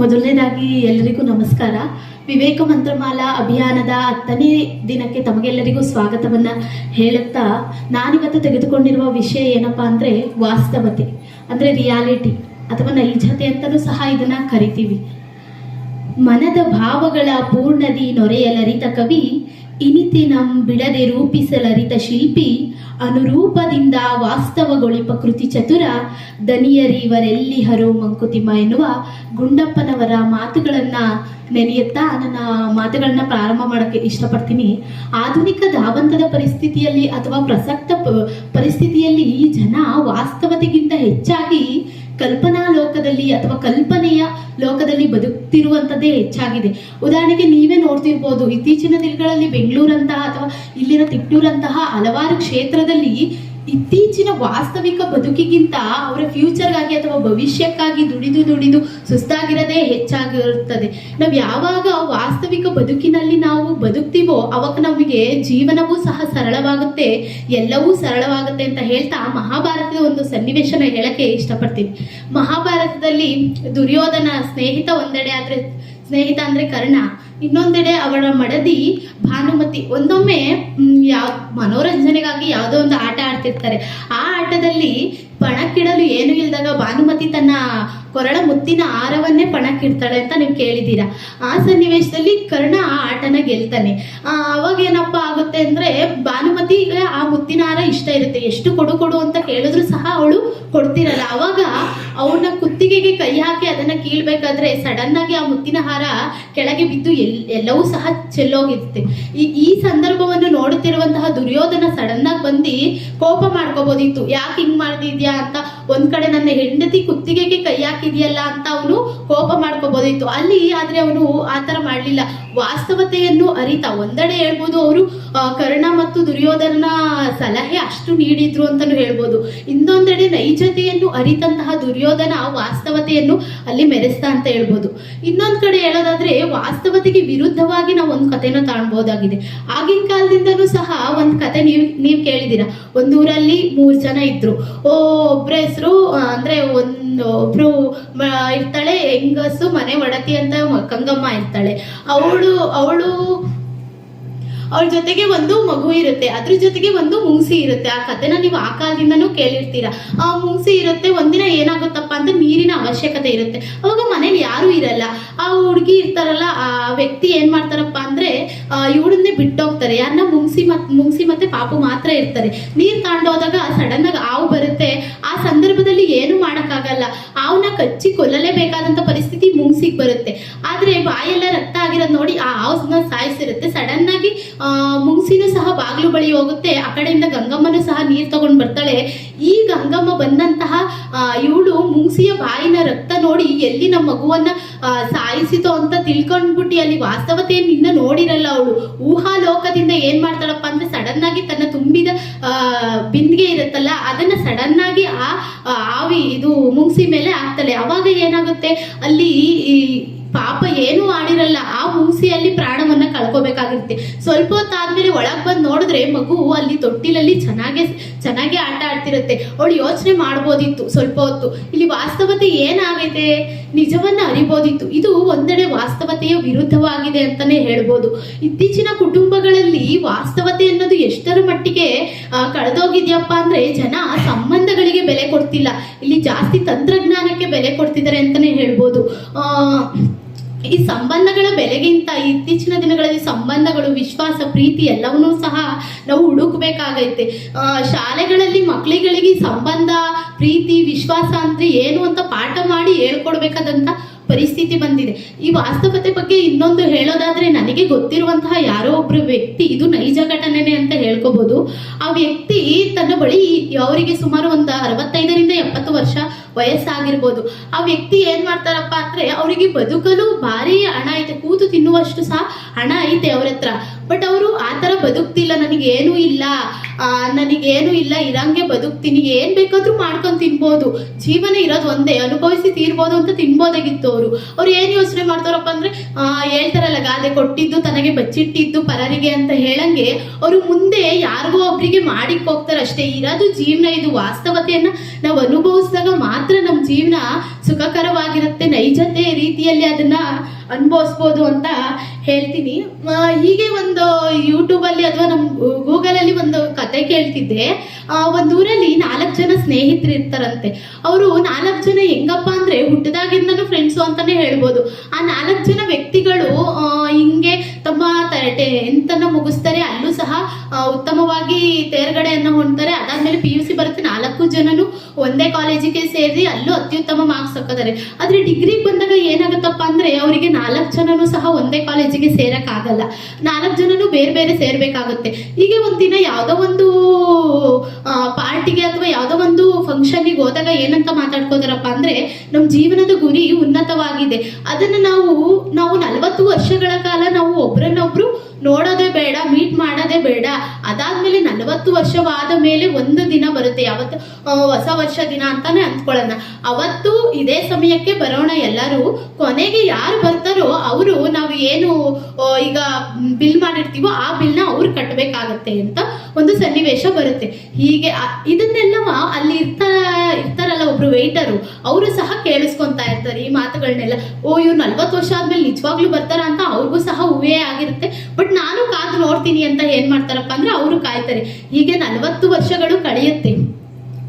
ಮೊದಲನೇದಾಗಿ ಎಲ್ಲರಿಗೂ ನಮಸ್ಕಾರ. ವಿವೇಕ ಮಂತ್ರಮಾಲಾ ಅಭಿಯಾನದ ಹತ್ತನೇ ದಿನಕ್ಕೆ ತಮಗೆಲ್ಲರಿಗೂ ಸ್ವಾಗತವನ್ನ ಹೇಳುತ್ತಾ ನಾನಿವತ್ತು ತೆಗೆದುಕೊಂಡಿರುವ ವಿಷಯ ಏನಪ್ಪಾ ಅಂದ್ರೆ ವಾಸ್ತವತೆ, ಅಂದ್ರೆ ರಿಯಾಲಿಟಿ ಅಥವಾ ನೈಜತೆ ಅಂತಲೂ ಸಹ ಇದನ್ನ ಕರಿತೀವಿ. ಮನದ ಭಾವಗಳ ಪೂರ್ಣದಿ ನೊರೆಯಲರಿತ ಕವಿ ಇನಿತಿನಂ ಬಿಡದೆ ರೂಪಿಸಲರಿತ ಶಿಲ್ಪಿ, ಅನುರೂಪದಿಂದ ವಾಸ್ತವಗೊಳಿಪ ಕೃತಿ ಚತುರ, ದನಿಯರಿವರೆಲ್ಲಿ ಹರು ಮಂಕುತಿಮ್ಮ ಎನ್ನುವ ಗುಂಡಪ್ಪನವರ ಮಾತುಗಳನ್ನ ನೆನೆಯುತ್ತಾ ನನ್ನ ಮಾತುಗಳನ್ನ ಪ್ರಾರಂಭ ಮಾಡಕ್ಕೆ ಇಷ್ಟಪಡ್ತೀನಿ. ಆಧುನಿಕ ಧಾವಂತದ ಪರಿಸ್ಥಿತಿಯಲ್ಲಿ ಅಥವಾ ಪ್ರಸಕ್ತ ಪರಿಸ್ಥಿತಿಯಲ್ಲಿ ಜನ ವಾಸ್ತವತೆಗಿಂತ ಹೆಚ್ಚಾಗಿ ಕಲ್ಪನಾ ಲೋಕದಲ್ಲಿ ಅಥವಾ ಕಲ್ಪನೆಯ ಲೋಕದಲ್ಲಿ ಬದುಕ್ತಿರುವಂತದ್ದೇ ಹೆಚ್ಚಾಗಿದೆ. ಉದಾಹರಣೆಗೆ ನೀವೇ ನೋಡ್ತಿರ್ಬೋದು, ಇತ್ತೀಚಿನ ದಿನಗಳಲ್ಲಿ ಬೆಂಗಳೂರಂತಹ ಅಥವಾ ಇಲ್ಲಿನ ತಿಟ್ಟೂರಂತಹ ಹಲವಾರು ಕ್ಷೇತ್ರದಲ್ಲಿ ಇತ್ತೀಚಿನ ವಾಸ್ತವಿಕ ಬದುಕಿಗಿಂತ ಅವರ ಫ್ಯೂಚರ್ಗಾಗಿ ಅಥವಾ ಭವಿಷ್ಯಕ್ಕಾಗಿ ದುಡಿದು ದುಡಿದು ಸುಸ್ತಾಗಿರೋದೇ ಹೆಚ್ಚಾಗಿರುತ್ತದೆ. ನಾವು ಯಾವಾಗ ವಾಸ್ತವಿಕ ಬದುಕಿನಲ್ಲಿ ನಾವು ಬದುಕ್ತೀವೋ ಅವಾಗ ನಮಗೆ ಜೀವನವೂ ಸಹ ಸರಳವಾಗುತ್ತೆ, ಎಲ್ಲವೂ ಸರಳವಾಗುತ್ತೆ ಅಂತ ಹೇಳ್ತಾ ಮಹಾಭಾರತದ ಒಂದು ಸನ್ನಿವೇಶನ ಹೇಳಕ್ಕೆ ಇಷ್ಟಪಡ್ತೀನಿ. ಮಹಾಭಾರತದಲ್ಲಿ ದುರ್ಯೋಧನ ಸ್ನೇಹಿತ ಒಂದೆಡೆ ಆದ್ರೆ, ಸ್ನೇಹಿತ ಅಂದ್ರೆ ಕರ್ಣ. ಇನ್ನೊಂದೆಡೆ ಅವಳ ಮಡದಿ ಭಾನುಮತಿ. ಒಂದೊಮ್ಮೆ ಯಾವ, ಮನೋರಂಜನೆಗಾಗಿ ಯಾವುದೋ ಒಂದು ಆಟ ಆಡ್ತಿರ್ತಾರೆ. ಆ ಆಟದಲ್ಲಿ ಪಣಕ್ಕಿಡಲು ಏನು ಇಲ್ದಾಗ ಭಾನುಮತಿ ತನ್ನ ಕೊರಳ ಮುತ್ತಿನ ಆರವನ್ನೇ ಪಣಕ್ಕಿಡ್ತಾಳೆ ಅಂತ ನೀವು ಕೇಳಿದ್ದೀರಾ. ಆ ಸನ್ನಿವೇಶದಲ್ಲಿ ಕರ್ಣ ಆ ಆಟನ ಗೆಲ್ತಾನೆ. ಅವಾಗ ಏನಪ್ಪ ಆಗುತ್ತೆ ಅಂದ್ರೆ ಭಾನುಮತಿ ಆ ಮುತ್ತಿನ ಹಾರ ಇಷ್ಟ ಇರುತ್ತೆ. ಎಷ್ಟು ಕೊಡು ಕೊಡು ಅಂತ ಕೇಳಿದ್ರು ಸಹ ಅವಳು ಕೊಡ್ತಿರಲ್ಲ. ಅವಾಗ ಅವನ ಕುತ್ತಿಗೆಗೆ ಕೈ ಹಾಕಿ ಅದನ್ನ ಕೀಳ್ಬೇಕಾದ್ರೆ ಸಡನ್ ಆಗಿ ಆ ಮುತ್ತಿನ ಹಾರ ಕೆಳಗೆ ಬಿದ್ದು ಎಲ್, ಎಲ್ಲವೂ ಸಹ ಚೆಲ್ಲೋಗಿರುತ್ತೆ. ಈ ಈ ಸಂದರ್ಭವನ್ನು ನೋಡುತ್ತಿರುವಂತಹ ದುರ್ಯೋಧನ ಸಡನ್ ಆಗಿ ಬಂದು ಕೋಪ ಮಾಡ್ಕೋಬೋದಿತ್ತು. ಯಾಕೆ ಹಿಂಗ್ ಮಾಡ್ತಿದ್ಯಾ ಅಂತ ಒಂದ್ ಕಡೆ ನನ್ನ ಹೆಂಡತಿ ಕುತ್ತಿಗೆಗೆ ಕೈ ಹಾಕಿದ್ಯಲ್ಲ ಅಂತ ಅವನು ಕೋಪ ಮಾಡ್ಕೋಬೋದಿತ್ತು. ಅಲ್ಲಿ ಆದ್ರೆ ಅವನು ಆತರ ಮಾಡ್ಲಿಲ್ಲ. ವಾಸ್ತವತೆಯನ್ನು ಅರಿತ ಒಂದೆಡೆ ಹೇಳ್ಬೋದು ಅವರು ಕರ್ಣ ಮತ್ತು ದುರ್ಯೋಧನ ಸಲಹೆ ಅಷ್ಟು ನೀಡಿದ್ರು ಅಂತಲೂ ಹೇಳ್ಬೋದು. ಇನ್ನೊಂದೆಡೆ ನೈಜತೆಯನ್ನು ಅರಿತಂತಹ ದುರ್ಯೋಧನ ವಾಸ್ತವತೆಯನ್ನು ಅಲ್ಲಿ ಮೆರೆಸ್ತಾ ಅಂತ ಹೇಳ್ಬೋದು. ಇನ್ನೊಂದ್ ಕಡೆ ಹೇಳೋದಾದ್ರೆ ವಾಸ್ತವತೆಗೆ ವಿರುದ್ಧವಾಗಿ ನಾವು ಒಂದು ಕಥೆನ ಕಾಣ್ಬೋದಾಗಿದೆ ಆಗಿನ ಕಾಲದಿಂದಲೂ ಸಹ ಒಂದು ಕತೆ ನೀವ್ ನೀವ್ ಕೇಳಿದಿರ. ಒಂದೂರಲ್ಲಿ ಮೂರ್ ಜನ ಇದ್ರು. ಓ ಒಬ್ಬರ ಹೆಸರು ಅಂದ್ರೆ ಒಂದು, ಒಬ್ರು ಇರ್ತಾಳೆ ಹೆಂಗಸು ಮನೆ ಒಡತಿ ಅಂತ ಕಂಗಮ್ಮ ಇರ್ತಾಳೆ. ಅವಳು ಅವಳು ಅವಳ ಜೊತೆಗೆ ಒಂದು ಮಗು ಇರುತ್ತೆ. ಅದ್ರ ಜೊತೆಗೆ ಒಂದು ಮುಂಗ್ಸಿ ಇರುತ್ತೆ. ಆ ಕಥೆನ ನೀವು ಆ ಕಾಲದಿಂದನೂ ಕೇಳಿರ್ತೀರ. ಆ ಮುಂಗ್ಸಿ ಇರುತ್ತೆ. ಒಂದಿನ ಏನಾಗುತ್ತಪ್ಪ ಅಂತ ನೀರಿನ ಅವಶ್ಯಕತೆ ಇರುತ್ತೆ. ಅವಾಗ ಮನೇಲಿ ಯಾರು ಇರಲ್ಲ. ಆ ಹುಡುಗಿ ಇರ್ತಾರಲ್ಲ, ಆ ವ್ಯಕ್ತಿ ಏನ್ ಮಾಡ್ತಾರಪ್ಪ ಅಂದ್ರೆ ಇವಳನ್ನೇ ಬಿಟ್ಟೋಗ್ತಾರೆ. ಯಾರನ್ನ ಮುಂಗ್ಸಿ ಮತ್ ಮುಂಗ್ಸಿ ಮತ್ತೆ ಪಾಪು ಮಾತ್ರ ಇರ್ತಾರೆ. ನೀರ್ ತಾಂಡೋದಾಗ ಸಡನ್ ಆಗಿ ಹಾವು ಬರುತ್ತೆ. ಆ ಸಂದರ್ಭದಲ್ಲಿ ಏನು ಮಾಡಕ್ಕಾಗಲ್ಲ. ಹಾವನ್ನ ಕಚ್ಚಿ ಕೊಲ್ಲಲೇಬೇಕಾದಂತ ಪರಿಸ್ಥಿತಿ ಮುಂಗ್ಸಿಗೆ ಬರುತ್ತೆ. ಆದ್ರೆ ಬಾಯೆಲ್ಲ ರಕ್ತ ಆಗಿರೋದ್ ನೋಡಿ ಆ ಹಾವ್ನ ಸಾಯಿಸಿರುತ್ತೆ. ಸಡನ್ ಆಗಿ ಮುಂಗ್ಸಿನೂ ಸಹ ಬಾಗ್ಲು ಬಳಿ ಹೋಗುತ್ತೆ. ಆ ಕಡೆಯಿಂದ ಗಂಗಮ್ಮನೂ ಸಹ ನೀರು ತಗೊಂಡು ಬರ್ತಾಳೆ. ಈ ಗಂಗಮ್ಮ ಬಂದಂತಹ ಇವಳು ಮುಂಗ್ಸಿಯ ಬಾಯಿನ ರಕ್ತ ನೋಡಿ ಎಲ್ಲಿ ನಮ್ಮ ಮಗುವನ್ನ ಸಾಯಿಸಿತು ಅಂತ ತಿಳ್ಕೊಂಡ್ಬಿಟ್ಟು ಅಲ್ಲಿ ವಾಸ್ತವತೆಯನ್ನು ಇನ್ನ ನೋಡಿರಲ್ಲ ಅವಳು. ಊಹಾ ಲೋಕದಿಂದ ಏನ್ ಮಾಡ್ತಾಳಪ್ಪ ಅಂದ್ರೆ ಸಡನ್ ಆಗಿ ತನ್ನ ತುಂಬಿದ ಬಿಂದಿಗೆ ಇರುತ್ತಲ್ಲ, ಅದನ್ನ ಸಡನ್ ಆಗಿ ಆ ಆ, ಆವಿ, ಇದು ಮುಂಗ್ಸಿ ಮೇಲೆ ಹಾಕ್ತಾಳೆ. ಅವಾಗ ಏನಾಗುತ್ತೆ? ಅಲ್ಲಿ ಈ ಪಾಪ ಏನು ಮಾಡಿರಲ್ಲ ಆ ಹುಂಸಿಯಲ್ಲಿ ಪ್ರಾಣವನ್ನ ಕಳ್ಕೊಬೇಕಾಗಿರುತ್ತೆ. ಸ್ವಲ್ಪ ಹೊತ್ತಾದ್ಮೇಲೆ ಒಳಗ್ ಬಂದು ನೋಡಿದ್ರೆ ಮಗು ಅಲ್ಲಿ ತೊಟ್ಟಿಲಲ್ಲಿ ಚೆನ್ನಾಗೆ, ಚೆನ್ನಾಗಿ ಆಟ ಆಡ್ತಿರುತ್ತೆ. ಅವಳು ಯೋಚನೆ ಮಾಡ್ಬೋದಿತ್ತು ಸ್ವಲ್ಪ ಹೊತ್ತು. ಇಲ್ಲಿ ವಾಸ್ತವತೆ ಏನಾಗೈತೆ ನಿಜವನ್ನ ಅರಿಬೋದಿತ್ತು. ಇದು ಒಂದೆಡೆ ವಾಸ್ತವತೆಯ ವಿರುದ್ಧವಾಗಿದೆ ಅಂತಾನೆ ಹೇಳ್ಬೋದು. ಇತ್ತೀಚಿನ ಕುಟುಂಬಗಳಲ್ಲಿ ವಾಸ್ತವತೆ ಅನ್ನೋದು ಎಷ್ಟರ ಮಟ್ಟಿಗೆ ಕಳೆದೋಗಿದ್ಯಪ್ಪ ಅಂದ್ರೆ ಜನ ಸಂಬಂಧಗಳಿಗೆ ಬೆಲೆ ಕೊಡ್ತಿಲ್ಲ. ಇಲ್ಲಿ ಜಾಸ್ತಿ ತಂತ್ರಜ್ಞಾನಕ್ಕೆ ಬೆಲೆ ಕೊಡ್ತಿದ್ದಾರೆ ಅಂತಾನೆ ಹೇಳ್ಬೋದು. ಆ ಈ ಸಂಬಂಧಗಳ ಬೆಲೆಗಿಂತ ಇತ್ತೀಚಿನ ದಿನಗಳಲ್ಲಿ ಸಂಬಂಧಗಳು, ವಿಶ್ವಾಸ, ಪ್ರೀತಿ ಎಲ್ಲವನ್ನೂ ಸಹ ನಾವು ಹುಡುಕ್ಬೇಕಾಗೈತೆ. ಶಾಲೆಗಳಲ್ಲಿ ಮಕ್ಕಳಿಗಳಿಗೆ ಸಂಬಂಧ, ಪ್ರೀತಿ, ವಿಶ್ವಾಸ ಅಂದ್ರೆ ಏನು ಅಂತ ಪಾಠ ಮಾಡಿ ಹೇಳ್ಕೊಡ್ಬೇಕಾದಂತ ಪರಿಸ್ಥಿತಿ ಬಂದಿದೆ. ಈ ವಾಸ್ತವತೆ ಬಗ್ಗೆ ಇನ್ನೊಂದು ಹೇಳೋದಾದ್ರೆ ನನಗೆ ಗೊತ್ತಿರುವಂತಹ ಯಾರೋ ಒಬ್ಬರು ವ್ಯಕ್ತಿ, ಇದು ನೈಜ ಘಟನೆನೆ ಅಂತ ಹೇಳ್ಕೋಬಹುದು ಆ ವ್ಯಕ್ತಿ ತನ್ನ ಬಳಿ ಅವರಿಗೆ ಸುಮಾರು ಒಂದು ಅರವತ್ತೈದರಿಂದ ಎಪ್ಪತ್ತು ವರ್ಷ ವಯಸ್ಸಾಗಿರ್ಬೋದು. ಆ ವ್ಯಕ್ತಿ ಏನ್ ಮಾಡ್ತಾರಪ್ಪ ಅಂದ್ರೆ ಅವರಿಗೆ ಬದುಕಲು ಭಾರಿ ಹಣ ಐತೆ. ಕೂತು ತಿನ್ನುವಷ್ಟು ಸಹ ಹಣ ಐತೆ ಅವ್ರ ಹತ್ರ. ಬಟ್ ಅವರು ಆ ಥರ ಬದುಕ್ತಿಲ್ಲ. ನನಗೆ ಏನೂ ಇಲ್ಲ. ನನಗೇನು ಇಲ್ಲ. ಇರಂಗೆ ಬದುಕ್ತೀನಿ. ಏನ್ ಬೇಕಾದ್ರೂ ಮಾಡ್ಕೊಂಡು ತಿನ್ಬೋದು. ಜೀವನ ಇರೋದು ಒಂದೇ. ಅನುಭವಿಸಿ ತೀರ್ಬೋದು ಅಂತ ತಿನ್ಬೋದಾಗಿತ್ತು ಅವರು. ಅವ್ರು ಏನ್ ಯೋಚನೆ ಮಾಡ್ತಾರಪ್ಪ ಅಂದ್ರೆ ಹೇಳ್ತಾರಲ್ಲ, ಗಾದೆ ಕೊಟ್ಟಿದ್ದು ತನಗೆ ಬಚ್ಚಿಟ್ಟಿದ್ದು ಪರರಿಗೆ ಅಂತ ಹೇಳಂಗೆ ಅವರು ಮುಂದೆ ಯಾರಿಗೋ ಒಬ್ರಿಗೆ ಮಾಡಿಕ್ ಹೋಗ್ತಾರೆ ಅಷ್ಟೇ ಇರೋದು ಜೀವನ. ಇದು ವಾಸ್ತವತೆಯನ್ನ ನಾವು ಅನುಭವಿಸಿದಾಗ ಮಾತ್ರ ನಮ್ಮ ಜೀವನ ಸುಖಕರವಾಗಿರುತ್ತೆ, ನೈಜತೆ ರೀತಿಯಲ್ಲಿ ಅದನ್ನ ಅನುಭವಿಸ್ಬೋದು ಅಂತ ಹೇಳ್ತೀನಿ. ಹೀಗೆ ಒಂದು ಯೂಟ್ಯೂಬಲ್ಲಿ ಅಥವಾ ನಮ್ಮ ಗೂಗಲಲ್ಲಿ ಒಂದು ಕತೆ ಕೇಳ್ತಿದ್ದೆ. ಒಂದು ಊರಲ್ಲಿ ನಾಲ್ಕು ಜನ ಸ್ನೇಹಿತರು ಇರ್ತಾರಂತೆ. ಅವರು ನಾಲ್ಕು ಜನ ಹೆಂಗಪ್ಪ ಅಂದ್ರೆ ಹುಟ್ಟದಾಗಿಂದನೂ ಫ್ರೆಂಡ್ಸು ಅಂತಾನೆ ಹೇಳ್ಬೋದು. ಆ ನಾಲ್ಕು ಜನ ವ್ಯಕ್ತಿಗಳು ಹಿಂಗೆ ತಮ್ಮ ಎಂತನ್ನ ಮುಗಿಸ್ತಾರೆ, ಅಲ್ಲೂ ಸಹ ಉತ್ತಮವಾಗಿ ತೇರ್ಗಡೆಯನ್ನ ಹೊಂದ್ತಾರೆ. ಅದಾದ್ಮೇಲೆ ಪಿ ಯು ಸಿ ಬರುತ್ತೆ. ನಾಲ್ಕು ಜನನು ಒಂದೇ ಕಾಲೇಜಿಗೆ ಸೇರಿ ಅಲ್ಲೂ ಅತ್ಯುತ್ತಮ ಮಾರ್ಕ್ಸ್ ಹಾಕೋದಾರೆ ಆದ್ರೆ ಡಿಗ್ರಿಗೆ ಬಂದಾಗ ಏನಾಗುತ್ತಪ್ಪ ಅಂದ್ರೆ ಅವರಿಗೆ ನಾಲ್ಕು ಜನನು ಸಹ ಒಂದೇ ಕಾಲೇಜಿಗೆ ಸೇರಕ್ ಆಗಲ್ಲ ನಾಲ್ಕು ಜನನು ಬೇರೆ ಬೇರೆ ಸೇರ್ಬೇಕಾಗುತ್ತೆ. ಹೀಗೆ ಒಂದಿನ ಯಾವ್ದೋ ಒಂದು ಪಾರ್ಟಿಗೆ ಅಥವಾ ಯಾವ್ದೋ ಫಂಕ್ಷನ್ಗೆ ಹೋದಾಗ ಏನಂತ ಮಾತಾಡ್ಕೋತಾರಪ್ಪ ಅಂದ್ರೆ ನಮ್ಮ ಜೀವನದ ಗುರಿ ಉನ್ನತವಾಗಿದೆ. ಅದನ್ನ ನಾವು ನಾವು ನಲವತ್ತು ವರ್ಷಗಳ ಕಾಲ ನಾವು ಒಬ್ರನ್ನೊಬ್ರು ನೋಡೋದೇ ಬೇಡ ಮೀಟ್ ಮಾಡೋದೇ ಬೇಡ. ಅದಾದ್ಮೇಲೆ ನಲವತ್ತು ವರ್ಷವಾದ ಮೇಲೆ ಒಂದು ದಿನ ಬರುತ್ತೆ. ಯಾವತ್ತು ಹೊಸ ವರ್ಷ ದಿನ ಅಂತಾನೆ ಅಂದ್ಕೊಳ್ಳೋಣ. ಅವತ್ತು ಇದೇ ಸಮಯಕ್ಕೆ ಬರೋಣ ಎಲ್ಲರೂ. ಕೊನೆಗೆ ಯಾರು ಬರ್ತಾರೋ ಅವರು ನಾವು ಏನು ಈಗ ಬಿಲ್ ಮಾಡಿರ್ತೀವೋ ಆ ಬಿಲ್ನ ಅವ್ರು ಕಟ್ಟಬೇಕಾಗತ್ತೆ ಅಂತ ಒಂದು ಸನ್ನಿವೇಶ ಬರುತ್ತೆ. ಹೀಗೆ ಇದನ್ನೆಲ್ಲವ ಅಲ್ಲಿ ಇರ್ತಾ ಇರ್ತಾರಲ್ಲ ಒಬ್ರು ವೆಯ್ಟರು ಅವರು ಸಹ ಕೇಳಿಸ್ಕೊಂತಾ ಇರ್ತಾರೆ ಈ ಮಾತುಗಳನ್ನೆಲ್ಲ. ಓ, ಇವ್ರು ನಲ್ವತ್ತು ವರ್ಷ ಆದ್ಮೇಲೆ ನಿಜವಾಗ್ಲೂ ಬರ್ತಾರ ಅಂತ ಅವ್ರಿಗೂ ಸಹ ಹೂವೇ ಆಗಿರುತ್ತೆ. ಬಟ್ ನಾನು ಕಾದು ನೋಡ್ತೀನಿ ಅಂತ ಏನ್ ಮಾಡ್ತಾರಪ್ಪ ಅಂದ್ರೆ ಅವರು ಕಾಯ್ತಾರೆ. ಹೀಗೆ ನಲವತ್ತು ವರ್ಷಗಳು ಕಳೆಯುತ್ತೆ.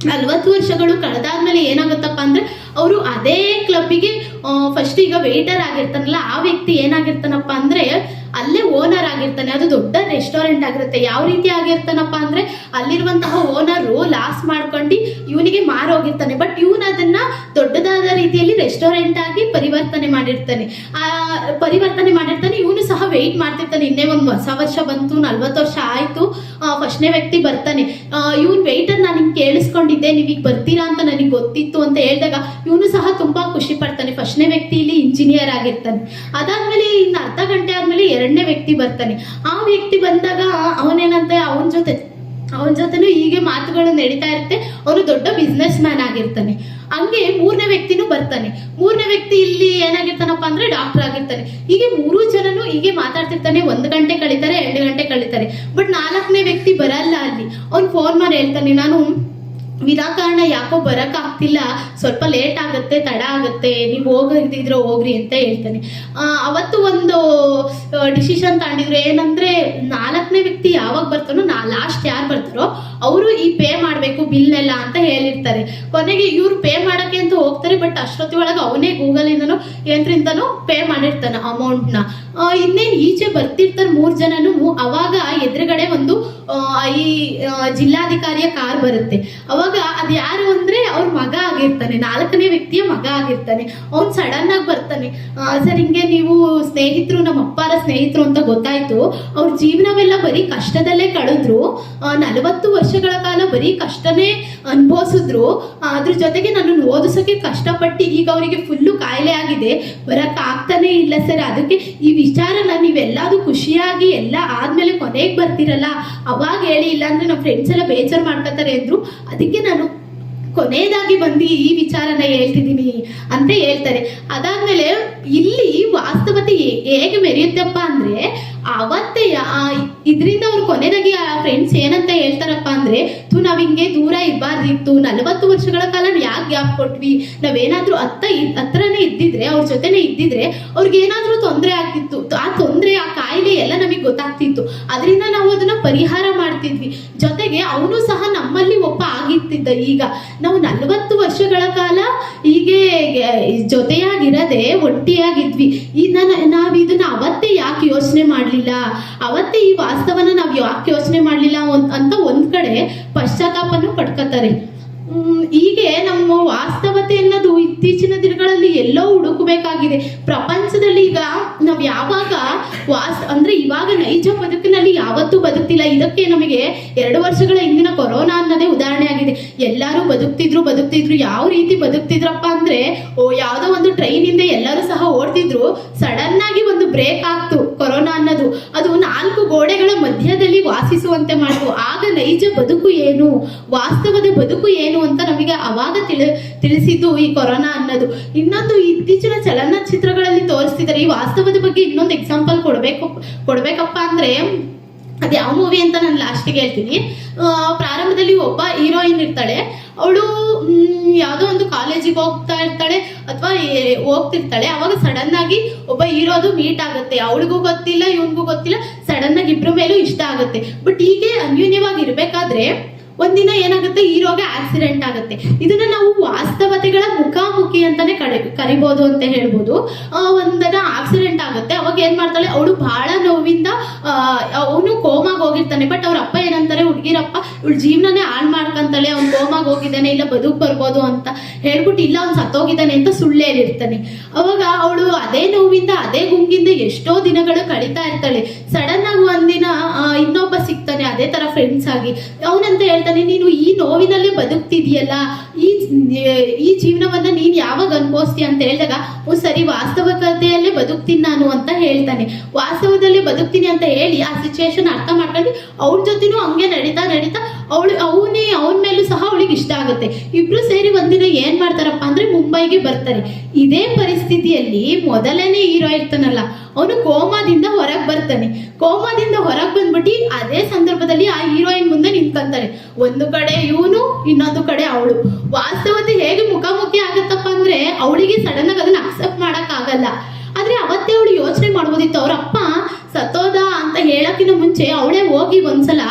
ನಲ್ವತ್ತು ವರ್ಷಗಳು ಕಳೆದಾದ್ಮೇಲೆ ಏನಾಗುತ್ತಪ್ಪ ಅಂದ್ರೆ ಅವರು ಅದೇ ಕ್ಲಬ್ಬಿಗೆ ಫಸ್ಟ್ ಈಗ ವೇಟರ್ ಆಗಿರ್ತಾನಲ್ಲ, ಆ ವ್ಯಕ್ತಿ ಏನಾಗಿರ್ತಾನಪ್ಪ ಅಂದ್ರೆ ಅಲ್ಲೇ ಓನರ್ ಆಗಿರ್ತಾನೆ. ಅದು ದೊಡ್ಡ ರೆಸ್ಟೋರೆಂಟ್ ಆಗಿರುತ್ತೆ. ಯಾವ ರೀತಿ ಆಗಿರ್ತಾನಪ್ಪ ಅಂದ್ರೆ ಅಲ್ಲಿರುವಂತಹ ಓನರು ಲಾಸ್ ಮಾಡ್ಕೊಂಡು ಇವನಿಗೆ ಮಾರೋಗಿರ್ತಾನೆ. ಬಟ್ ಇವನ್ ಅದನ್ನ ದೊಡ್ಡದಾದ ರೀತಿಯಲ್ಲಿ ರೆಸ್ಟೋರೆಂಟ್ ಆಗಿ ಪರಿವರ್ತನೆ ಮಾಡಿರ್ತಾನೆ. ಆ, ಪರಿವರ್ತನೆ ಮಾಡಿರ್ತಾನೆ. ಇವನು ಸಹ ವೆಯ್ಟ್ ಮಾಡ್ತಿರ್ತಾನೆ. ಇನ್ನೇ ಒಂದು ಹೊಸ ವರ್ಷ ಬಂತು, ನಲ್ವತ್ತು ವರ್ಷ ಆಯ್ತು ಫಸ್ಟ್ನೇ ವ್ಯಕ್ತಿ ಬರ್ತಾನೆ. ಇವನ್ ವೆಯ್ಟರ್ ನಾನು ಹಿಂಗೆ ಕೇಳಿಸ್ಕೊಂಡಿದ್ದೆ, ನೀವು ಈಗ ಬರ್ತೀರಾ ಅಂತ ನನಗೆ ಗೊತ್ತಿತ್ತು ಅಂತ ಹೇಳಿದಾಗ ಇವನು ಸಹ ತುಂಬಾ ಖುಷಿ ಪಡ್ತಾನೆ. ಫಸ್ಟ್ನೇ ವ್ಯಕ್ತಿ ಇಲ್ಲಿ ಇಂಜಿನಿಯರ್ ಆಗಿರ್ತಾನೆ. ಅದಾದ್ಮೇಲೆ ಇನ್ನು ಅರ್ಧ ಗಂಟೆ ಆದ್ಮೇಲೆ ಎರಡನೇ ವ್ಯಕ್ತಿ ಬರ್ತಾನೆ. ಆ ವ್ಯಕ್ತಿ ಬಂದಾಗ ಅವನೇನಂತೆ? ಅವನ ಜೊತೆ. ಅವನ ಜೊತೆನೂ ಹೀಗೆ ಮಾತುಗಳು ನಡೀತಾ ಇರುತ್ತೆ. ಅವನು ದೊಡ್ಡ ಬಿಸ್ನೆಸ್ ಮ್ಯಾನ್ ಆಗಿರ್ತಾನೆ. ಹಂಗೆ ಮೂರನೇ ವ್ಯಕ್ತಿನೂ ಬರ್ತಾನೆ. ಮೂರನೇ ವ್ಯಕ್ತಿ ಇಲ್ಲಿ ಏನಾಗಿರ್ತಾನಪ್ಪ ಅಂದ್ರೆ ಡಾಕ್ಟರ್ ಆಗಿರ್ತಾನೆ. ಹೀಗೆ ಮೂರು ಜನನು ಹೀಗೆ ಮಾತಾಡ್ತಿರ್ತಾನೆ. ಒಂದು ಗಂಟೆ ಕಳೀತಾರೆ, ಎರಡು ಗಂಟೆ ಕಳೀತಾರೆ. ಬಟ್ ನಾಲ್ಕನೇ ವ್ಯಕ್ತಿ ಬರಲ್ಲ ಅಲ್ಲಿ. ಅವ್ನು ಫೋನ್ ಮಾಡಿ ಹೇಳ್ತಾನೆ, ನಾನು ವಿನಾಕಾರಣ ಯಾಕೋ ಬರಕ್ ಆಗ್ತಿಲ್ಲ. ಸ್ವಲ್ಪ ಲೇಟ್ ಆಗುತ್ತೆ, ತಡ ಆಗುತ್ತೆ. ನೀವು ಹೋಗಿದ್ರೆ ಹೋಗ್ರಿ ಅಂತ ಹೇಳ್ತಾನೆ. ಅವತ್ತು ಒಂದು ಡಿಸಿಷನ್ ತಗೊಂಡಿದ್ರು. ಏನಂದ್ರೆ, ನಾಲ್ಕನೇ ವ್ಯಕ್ತಿ ಯಾವಾಗ ಬರ್ತಾನೋ, ನಾ ಲಾಸ್ಟ್ ಯಾರು ಬರ್ತಾರೋ, ಅವರು ಈ ಪೇ ಮಾಡಬೇಕು ಬಿಲ್ ಎಲ್ಲ ಅಂತ ಹೇಳಿರ್ತಾರೆ. ಕೊನೆಗೆ ಇವ್ರು ಪೇ ಮಾಡಕ್ಕೆ ಅಂತ ಹೋಗ್ತಾರೆ ಬಟ್ ಅಷ್ಟೊತ್ತಿ ಒಳಗೆ ಅವನೇ ಗೂಗಲ್ ಇಂದನು ಏನ್ರಿಂದನು ಪೇ ಮಾಡಿರ್ತಾನೆ ಅಮೌಂಟ್ನ ಇನ್ನೇನು ಈಚೆ ಬರ್ತಿರ್ತಾರೆ ಮೂರು ಜನನು, ಅವಾಗ ಈ ಜಿಲ್ಲಾಧಿಕಾರಿಯ ಕಾರ್ ಬರುತ್ತೆ. ಅವಾಗ ಅದ್ ಯಾರು ಆಗಿರ್ತಾನೆ, ನಾಲ್ಕನೇ ವ್ಯಕ್ತಿಯ ಮಗ ಆಗಿರ್ತಾನೆ, ಅವ್ನ್ ಸಡನ್ ಆಗಿ ಬರ್ತಾನೆ. ಸರ್, ಹಿಂಗೆ ನೀವು ಸ್ನೇಹಿತರು ನಮ್ಮ ಅಪ್ಪಾರ ಸ್ನೇಹಿತರು ಅಂತ ಗೊತ್ತಾಯ್ತು. ಅವ್ರ ಜೀವನವೆಲ್ಲ ಬರೀ ಕಷ್ಟದಲ್ಲೇ ಕಳೆದ್ರು. ನಲವತ್ತು ವರ್ಷಗಳ ಕಾಲ ಬರೀ ಕಷ್ಟನೇ ಅನುಭವಿಸಿದ್ರು. ಅದ್ರ ಜೊತೆಗೆ ನಾನು ಓದಿಸೋಕೆ ಕಷ್ಟಪಟ್ಟು ಈಗ ಅವರಿಗೆ ಫುಲ್ಲು ಕಾಯಿಲೆ ಆಗಿದೆ. ಬರಕ್ ಆಗ್ತಾನೆ ಇಲ್ಲ ಸರ್. ಅದಕ್ಕೆ ಈ ವಿಚಾರನ ನೀವೆಲ್ಲಾದ್ರು ಖುಷಿಯಾಗಿ ಎಲ್ಲ ಆದ್ಮೇಲೆ ಕೊನೆಗೆ ಬರ್ತೀರಲ್ಲ. ಅವಾಗ ಹೇಳಿ, ಇಲ್ಲಾಂದ್ರೆ ನಮ್ಮ ಫ್ರೆಂಡ್ಸ್ ಎಲ್ಲ ಬೇಜಾರು ಮಾಡ್ಕೋತಾರೆ ಅಂದ್ರು. ಅದಕ್ಕೆ ನಾನು ಕೊನೆಯದಾಗಿ ಬಂದು ಈ ವಿಚಾರನ ಹೇಳ್ತಿದ್ದೀನಿ ಅಂತ ಹೇಳ್ತಾರೆ. ಅದಾದ್ಮೇಲೆ ಇಲ್ಲಿ ವಾಸ್ತವತೆ ಹೇಗೆ ಮೆರೆಯುತ್ತಪ್ಪ ಅಂದ್ರೆ ಅವತ್ತೇ ಇದರಿಂದ ಅವ್ರು ಕೊನೆಯದಾಗಿ ಆ ಫ್ರೆಂಡ್ಸ್ ಏನಂತ ಹೇಳ್ತಾರಪ್ಪ ಅಂದ್ರೆ ತು ನಾವ್ ಹಿಂಗೆ ದೂರ ಇರಬಾರ್ದಿತ್ತು. ನಲವತ್ತು ವರ್ಷಗಳ ಕಾಲ ಯಾಕೆ ಗ್ಯಾಪ್ ಕೊಟ್ವಿ? ನಾವೇನಾದ್ರೂ ಅತ್ತ ಹತ್ರನೇ ಇದ್ದಿದ್ರೆ, ಅವ್ರ ಜೊತೆನೆ ಇದ್ದಿದ್ರೆ ಅವ್ರಿಗೆ ಏನಾದ್ರೂ ತೊಂದರೆ ಆಗ್ತಿತ್ತು. ಆ ತೊಂದರೆ, ಆ ಕಾಯಿಲೆ ಎಲ್ಲ ನಮಗೆ ಗೊತ್ತಾಗ್ತಿತ್ತು. ಅದರಿಂದ ನಾವು ಅದನ್ನ ಪರಿಹಾರ ಮಾಡ್ತಿದ್ವಿ. ಜೊತೆಗೆ ಅವನು ಸಹ ನಮ್ಮಲ್ಲಿ ಒಪ್ಪ ಆಗಿತ್ತಿದ್ದ ಈಗ. ನಾವು ನಲವತ್ತು ವರ್ಷಗಳ ಕಾಲ ಹೀಗೆ ಜೊತೆಯಾಗಿರದೆ ಒಟ್ಟಿಯಾಗಿದ್ವಿ. ಈ ನಾವು ಇದನ್ನ ಅವತ್ತೇ ಯಾಕೆ ಯೋಚನೆ ಮಾಡ್ಲಿಲ್ಲ? ಅವತ್ತೇ ಈ ವಾಸ್ತವನ ನಾವು ಯಾಕೆ ಯೋಚನೆ ಮಾಡ್ಲಿಲ್ಲ ಅಂತ ಒಂದ್ ಕಡೆ ಪಶ್ಚಾತ್ತಾಪನು ಪಡ್ಕೋತಾರೆ ಹೀಗೆ ನಮ್ಮ ವಾಸ್ತವತೆ ಅನ್ನೋದು ಇತ್ತೀಚಿನ ದಿನಗಳಲ್ಲಿ ಎಲ್ಲೋ ಹುಡುಕಬೇಕಾಗಿದೆ. ಪ್ರಪಂಚದಲ್ಲಿ ಈಗ ನಾವ್ ಯಾವಾಗ ವಾಸ್, ಅಂದ್ರೆ ಇವಾಗ ನೈಜ ಬದುಕಿನಲ್ಲಿ ಯಾವತ್ತೂ ಬದುಕ್ತಿಲ್ಲ. ಇದಕ್ಕೆ ನಮಗೆ ಎರಡು ವರ್ಷಗಳ ಹಿಂದಿನ ಕೊರೋನಾ ಅನ್ನೋದೇ ಉದಾಹರಣೆ ಆಗಿದೆ ಎಲ್ಲರೂ ಬದುಕ್ತಿದ್ರು ಬದುಕ್ತಿದ್ರು. ಯಾವ ರೀತಿ ಬದುಕ್ತಿದ್ರಪ್ಪ ಅಂದ್ರೆ, ಓ, ಯಾವ್ದೋ ಒಂದು ಟ್ರೈನ್ ಇಂದ ಎಲ್ಲರೂ ಸಹ ಓಡ್ತಿದ್ರು. ಸಡನ್ ಆಗಿ ಒಂದು ಬ್ರೇಕ್ ಆಗ್ತು ಕೊರೋನಾ ಅನ್ನೋದು. ಅದು ನಾಲ್ಕು ಗೋಡೆಗಳ ಮಧ್ಯದಲ್ಲಿ ವಾಸಿಸುವಂತೆ ಮಾಡ್ತು. ಆಗ ನೈಜ ಬದುಕು ಏನು? ವಾಸ್ತವದ ಬದುಕು ಏನು ಅಂತ ನಮಗೆ ಅವಾಗ ತಿಳಿ, ತಿಳಿಸಿದ್ದು ಈ ಕೊರೋನಾ ಅನ್ನೋದು. ಇನ್ನೊಂದು ಇತ್ತೀಚಿನ ಚಲನಚಿತ್ರಗಳಲ್ಲಿ ತೋರಿಸ್ತಿದ್ದಾರೆ. ಈ ವಾಸ್ತವದ ಬಗ್ಗೆ ಇನ್ನೊಂದು ಎಕ್ಸಾಂಪಲ್ ಕೊಡಬೇಕು, ಕೊಡ್ಬೇಕಪ್ಪ ಅಂದ್ರೆ ಅದು ಯಾವ ಮೂವಿ ಅಂತ ನಾನು ಲಾಸ್ಟಿಗೆ ಹೇಳ್ತೀನಿ. ಪ್ರಾರಂಭದಲ್ಲಿ ಒಬ್ಬ ಹೀರೋಯಿನ್ ಇರ್ತಾಳೆ. ಅವಳು ಯಾವುದೋ ಒಂದು ಕಾಲೇಜಿಗೆ ಹೋಗ್ತಾ ಇರ್ತಾಳೆ ಅಥವಾ ಹೋಗ್ತಿರ್ತಾಳೆ. ಅವಾಗ ಸಡನ್ ಆಗಿ ಒಬ್ಬ ಹೀರೋದು ಮೀಟ್ ಆಗುತ್ತೆ. ಅವಳಿಗೂ ಗೊತ್ತಿಲ್ಲ, ಇವನಿಗೂ ಗೊತ್ತಿಲ್ಲ. ಸಡನ್ ಆಗಿ ಇಬ್ಬರ ಮೇಲೂ ಇಷ್ಟ ಆಗುತ್ತೆ. ಬಟ್ ಹೀಗೆ ಅನ್ಯೂನ್ಯವಾಗಿ ಇರ್ಬೇಕಾದ್ರೆ ಒಂದಿನ ಏನಾಗುತ್ತೆ? ಹೀರೋಗೆ ಆಕ್ಸಿಡೆಂಟ್ ಆಗುತ್ತೆ. ಇದನ್ನ ನಾವು ವಾಸ್ತವತೆಗಳ ಮುಖಾಮುಖಿ ಅಂತಾನೆ ಕಡೆ, ಕರಿಬೋದು ಅಂತ ಹೇಳ್ಬೋದು. ಒಂದಿನ ಆಕ್ಸಿಡೆಂಟ್ ಆಗುತ್ತೆ. ಅವಾಗ ಏನ್ ಮಾಡ್ತಾಳೆ? ಅವಳು ಬಹಳ ನೋವಿಂದ ಅವನು ಕೋಮಾಗ ಹೋಗಿರ್ತಾನೆ. ಬಟ್ ಅವ್ರ ಅಪ್ಪ ಏನಂತಾರೆ? ಹುಡುಗಿರಪ್ಪ, ಇವಳು ಜೀವನನೇ ಹಾಳು ಮಾಡ್ಕೊಂತಾಳೆ. ಅವ್ನು ಕೋಮಾಗ ಹೋಗಿದ್ದಾನೆ. ಇಲ್ಲ ಬದುಕ್ ಬರ್ಬೋದು ಅಂತ ಹೇಳ್ಬಿಟ್ಟು ಇಲ್ಲ ಅವ್ನು ಸತ್ತೋಗಿದ್ದಾನೆ ಅಂತ ಸುಳ್ಳು ಹೇಳಿರ್ತಾನೆ ಅವಾಗ ಅವಳು ಅದೇ ನೋವಿಂದ, ಅದೇ ಗುಂಗಿಂದ ಎಷ್ಟೋ ದಿನಗಳು ಕಳೀತಾ ಇರ್ತಾಳೆ. ಸಡನ್ ಆಗಿ ಒಂದಿನ ಇನ್ನೊಬ್ಬ ಸಿಗ್ತಾನೆ, ಅದೇ ತರ ಫ್ರೆಂಡ್ಸ್ ಆಗಿ. ಅವನಂತ ಹೇಳ್ತಾನೆ, ನೀನು ಈ ನೋವಿನಲ್ಲೇ ಬದುಕ್ತಿದ್ಯಲ್ಲ, ಈ ಈ ಜೀವನವನ್ನ ನೀನ್ ಯಾವಾಗ ಅನ್ಭವಿಸ್ತೀಯ ಅಂತ ಹೇಳಿದಾಗ, ಓ ಸರಿ ವಾಸ್ತವಿಕತೆಯಲ್ಲೇ ಬದುಕ್ತೀನಿ ನಾನು ಅಂತ ಹೇಳ್ತಾನೆ. ವಾಸ್ತವದಲ್ಲಿ ಬದುಕ್ತೀನಿ ಅಂತ ಹೇಳಿ ಆ ಸಿಚುವೇಶನ್ ಅರ್ಥ ಮಾಡ್ಕೊಂಡು ಅವ್ರ ಜೊತೆನೂ ಹಂಗೆ ನಡೀತಾ ನಡೀತಾ ಅವಳು, ಅವನೇ ಅವನ ಮೇಲೂ ಸಹ ಅವಳಿಗೆ ಇಷ್ಟ ಆಗುತ್ತೆ. ಇಬ್ರು ಸೇರಿ ಒಂದಿನ ಏನ್ ಮಾಡ್ತಾರಪ್ಪ ಅಂದ್ರೆ ಮುಂಬೈಗೆ ಬರ್ತಾರೆ. ಇದೇ ಪರಿಸ್ಥಿತಿಯಲ್ಲಿ ಮೊದಲನೇ ಹೀರೋ ಇರ್ತಾನಲ್ಲ, ಅವನು ಕೋಮಾದಿಂದ ಹೊರಗೆ ಬರ್ತಾನೆ. ಕೋಮಾದಿಂದ ಹೊರಗೆ ಬಂದ್ಬಿಟ್ಟು ಅದೇ ಸಂದರ್ಭದಲ್ಲಿ ಆ ಹೀರೋಯಿನ್ ಮುಂದೆ ನಿಂತ್ಕೊಂತಾರೆ ಒಂದು ಕಡೆ ಇವನು, ಇನ್ನೊಂದು ಕಡೆ ಅವಳು. ವಾಸ್ತವತೆ ಹೇಗೆ ಮುಖಾಮುಖಿ ಆಗತ್ತಪ್ಪ ಅಂದ್ರೆ, ಅವಳಿಗೆ ಸಡನ್ ಆಗಿ ಅದನ್ನ ಅಕ್ಸೆಪ್ಟ್ ಮಾಡಕ್ ಆಗಲ್ಲ ಆದ್ರೆ ಅವತ್ತೇ ಅವಳು ಯೋಚನೆ ಮಾಡ್ಬೋದಿತ್ತು ಅವ್ರ ಅಪ್ಪ ಸತ್ತೋದ ಅಂತ ಹೇಳಕ್ಕಿಂತ ಮುಂಚೆ ಅವಳೇ ಹೋಗಿ ಒಂದ್ಸಲ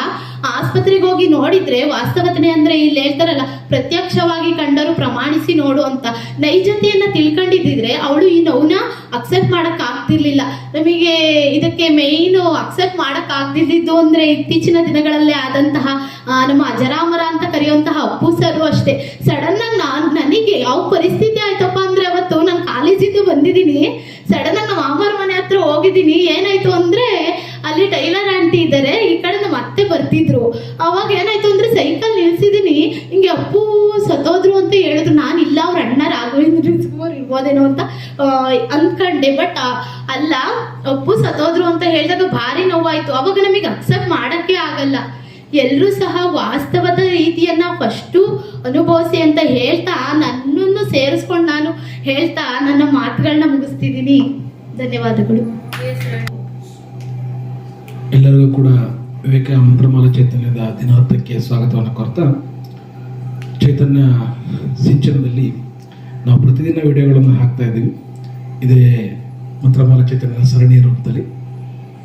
ಆಸ್ಪತ್ರೆಗೆ ಹೋಗಿ ನೋಡಿದ್ರೆ ವಾಸ್ತವತನೆ ಅಂದ್ರೆ ಇಲ್ಲಿ ಹೇಳ್ತಾರಲ್ಲ, ಪ್ರತ್ಯಕ್ಷವಾಗಿ ಕಂಡರು ಪ್ರಮಾಣಿಸಿ ನೋಡು ಅಂತ. ನೈಜತೆಯನ್ನ ತಿಳ್ಕೊಂಡಿದ್ದಿದ್ರೆ ಅವಳು ಈ ನೋವನ್ನ ಅಕ್ಸೆಪ್ಟ್ ಮಾಡಕ್ ಆಗ್ತಿರ್ಲಿಲ್ಲ ನಮಗೆ ಇದಕ್ಕೆ ಮೇಯ್ನ್ ಅಕ್ಸೆಪ್ಟ್ ಮಾಡಕ್ ಆಗ್ತಿದ್ದು ಅಂದ್ರೆ ಇತ್ತೀಚಿನ ದಿನಗಳಲ್ಲೇ ಆದಂತಹ ನಮ್ಮ ಅಜರಾಮರ ಅಂತ ಕರೆಯುವಂತಹ ಅಪ್ಪು ಸರು ಅಷ್ಟೇ. ಸಡನ್ ಆಗಿ ನಾನ್, ನನಗೆ ಯಾವ ಪರಿಸ್ಥಿತಿ ಆಯ್ತಪ್ಪ ಅಂದ್ರೆ ಅವತ್ತು ನಾನು ಕಾಲೇಜಿಂದ ಬಂದಿದ್ದೀನಿ. ಸಡನ್ ಆಗಿ ನಮ್ಮ ಮಾಮರ ಮನೆ ಹತ್ರ ಹೋಗಿದ್ದೀನಿ. ಏನಾಯ್ತು ಅಂದ್ರೆ ಅಲ್ಲಿ ಟೈಲರ್ ಆಂಟಿ ಇದ್ದಾರೆ ಈ ಕಡೆ ನಮ್ಮ ಬರ್ತಿದ್ರು. ಅವಾಗ ಏನಾಯ್ತು ಅಂದ್ರೆ ಸೈಕಲ್ ನಿಲ್ಸಿದೀನಿ, ಹಿಂಗೆ ಅಪ್ಪು ಸತ್ತೋದ್ರು ಅಂತ ಹೇಳಿದ್ರು. ನಾನು ಇಲ್ಲ, ಅವ್ರ ಅಣ್ಣ ರಾಘವೇಂದ್ರ ಸುಮಾರು ಇರ್ಬೋದೇನೋ ಅಂತ ಅಂದ್ಕಂಡೆ. ಬಟ್ ಅಲ್ಲ, ಅಪ್ಪು ಸತ್ತೋದ್ರು ಅಂತ ಹೇಳಿದಾಗ ಭಾರಿ ನೋವಾಯ್ತು. ಅವಾಗ ನಮಗೆ ಅಕ್ಸೆಪ್ಟ್ ಮಾಡಕ್ಕೆ ಆಗಲ್ಲ. ಎಲ್ಲರೂ ಸಹ ವಾಸ್ತವದ ರೀತಿಯನ್ನ ಫಸ್ಟು ಅನುಭವಿಸಿ ಅಂತ ಹೇಳ್ತಾ, ನನ್ನನ್ನು ಸೇರಿಸ್ಕೊಂಡು ನಾನು ಹೇಳ್ತಾ ನನ್ನ ಮಾತುಗಳನ್ನ ಮುಗಿಸ್ತಿದ್ದೀನಿ. ಧನ್ಯವಾದಗಳು. ಎಲ್ಲರಿಗೂ ಕೂಡ ವಿವೇಕ ಮಂತ್ರಮಾಲ ಚೈತನ್ಯದ ದಿನಾರ್ಥಕ್ಕೆ ಸ್ವಾಗತವನ್ನು ಕೊರ್ತಾ, ಚೈತನ್ಯ ಸಿಂಚನದಲ್ಲಿ ನಾವು ಪ್ರತಿದಿನ ವಿಡಿಯೋಗಳನ್ನು ಹಾಕ್ತಾ ಇದ್ದೀವಿ. ಇದೇ ಮಂತ್ರಮಾಲ ಚೈತನ್ಯದ ಸರಣಿ ರೂಪದಲ್ಲಿ.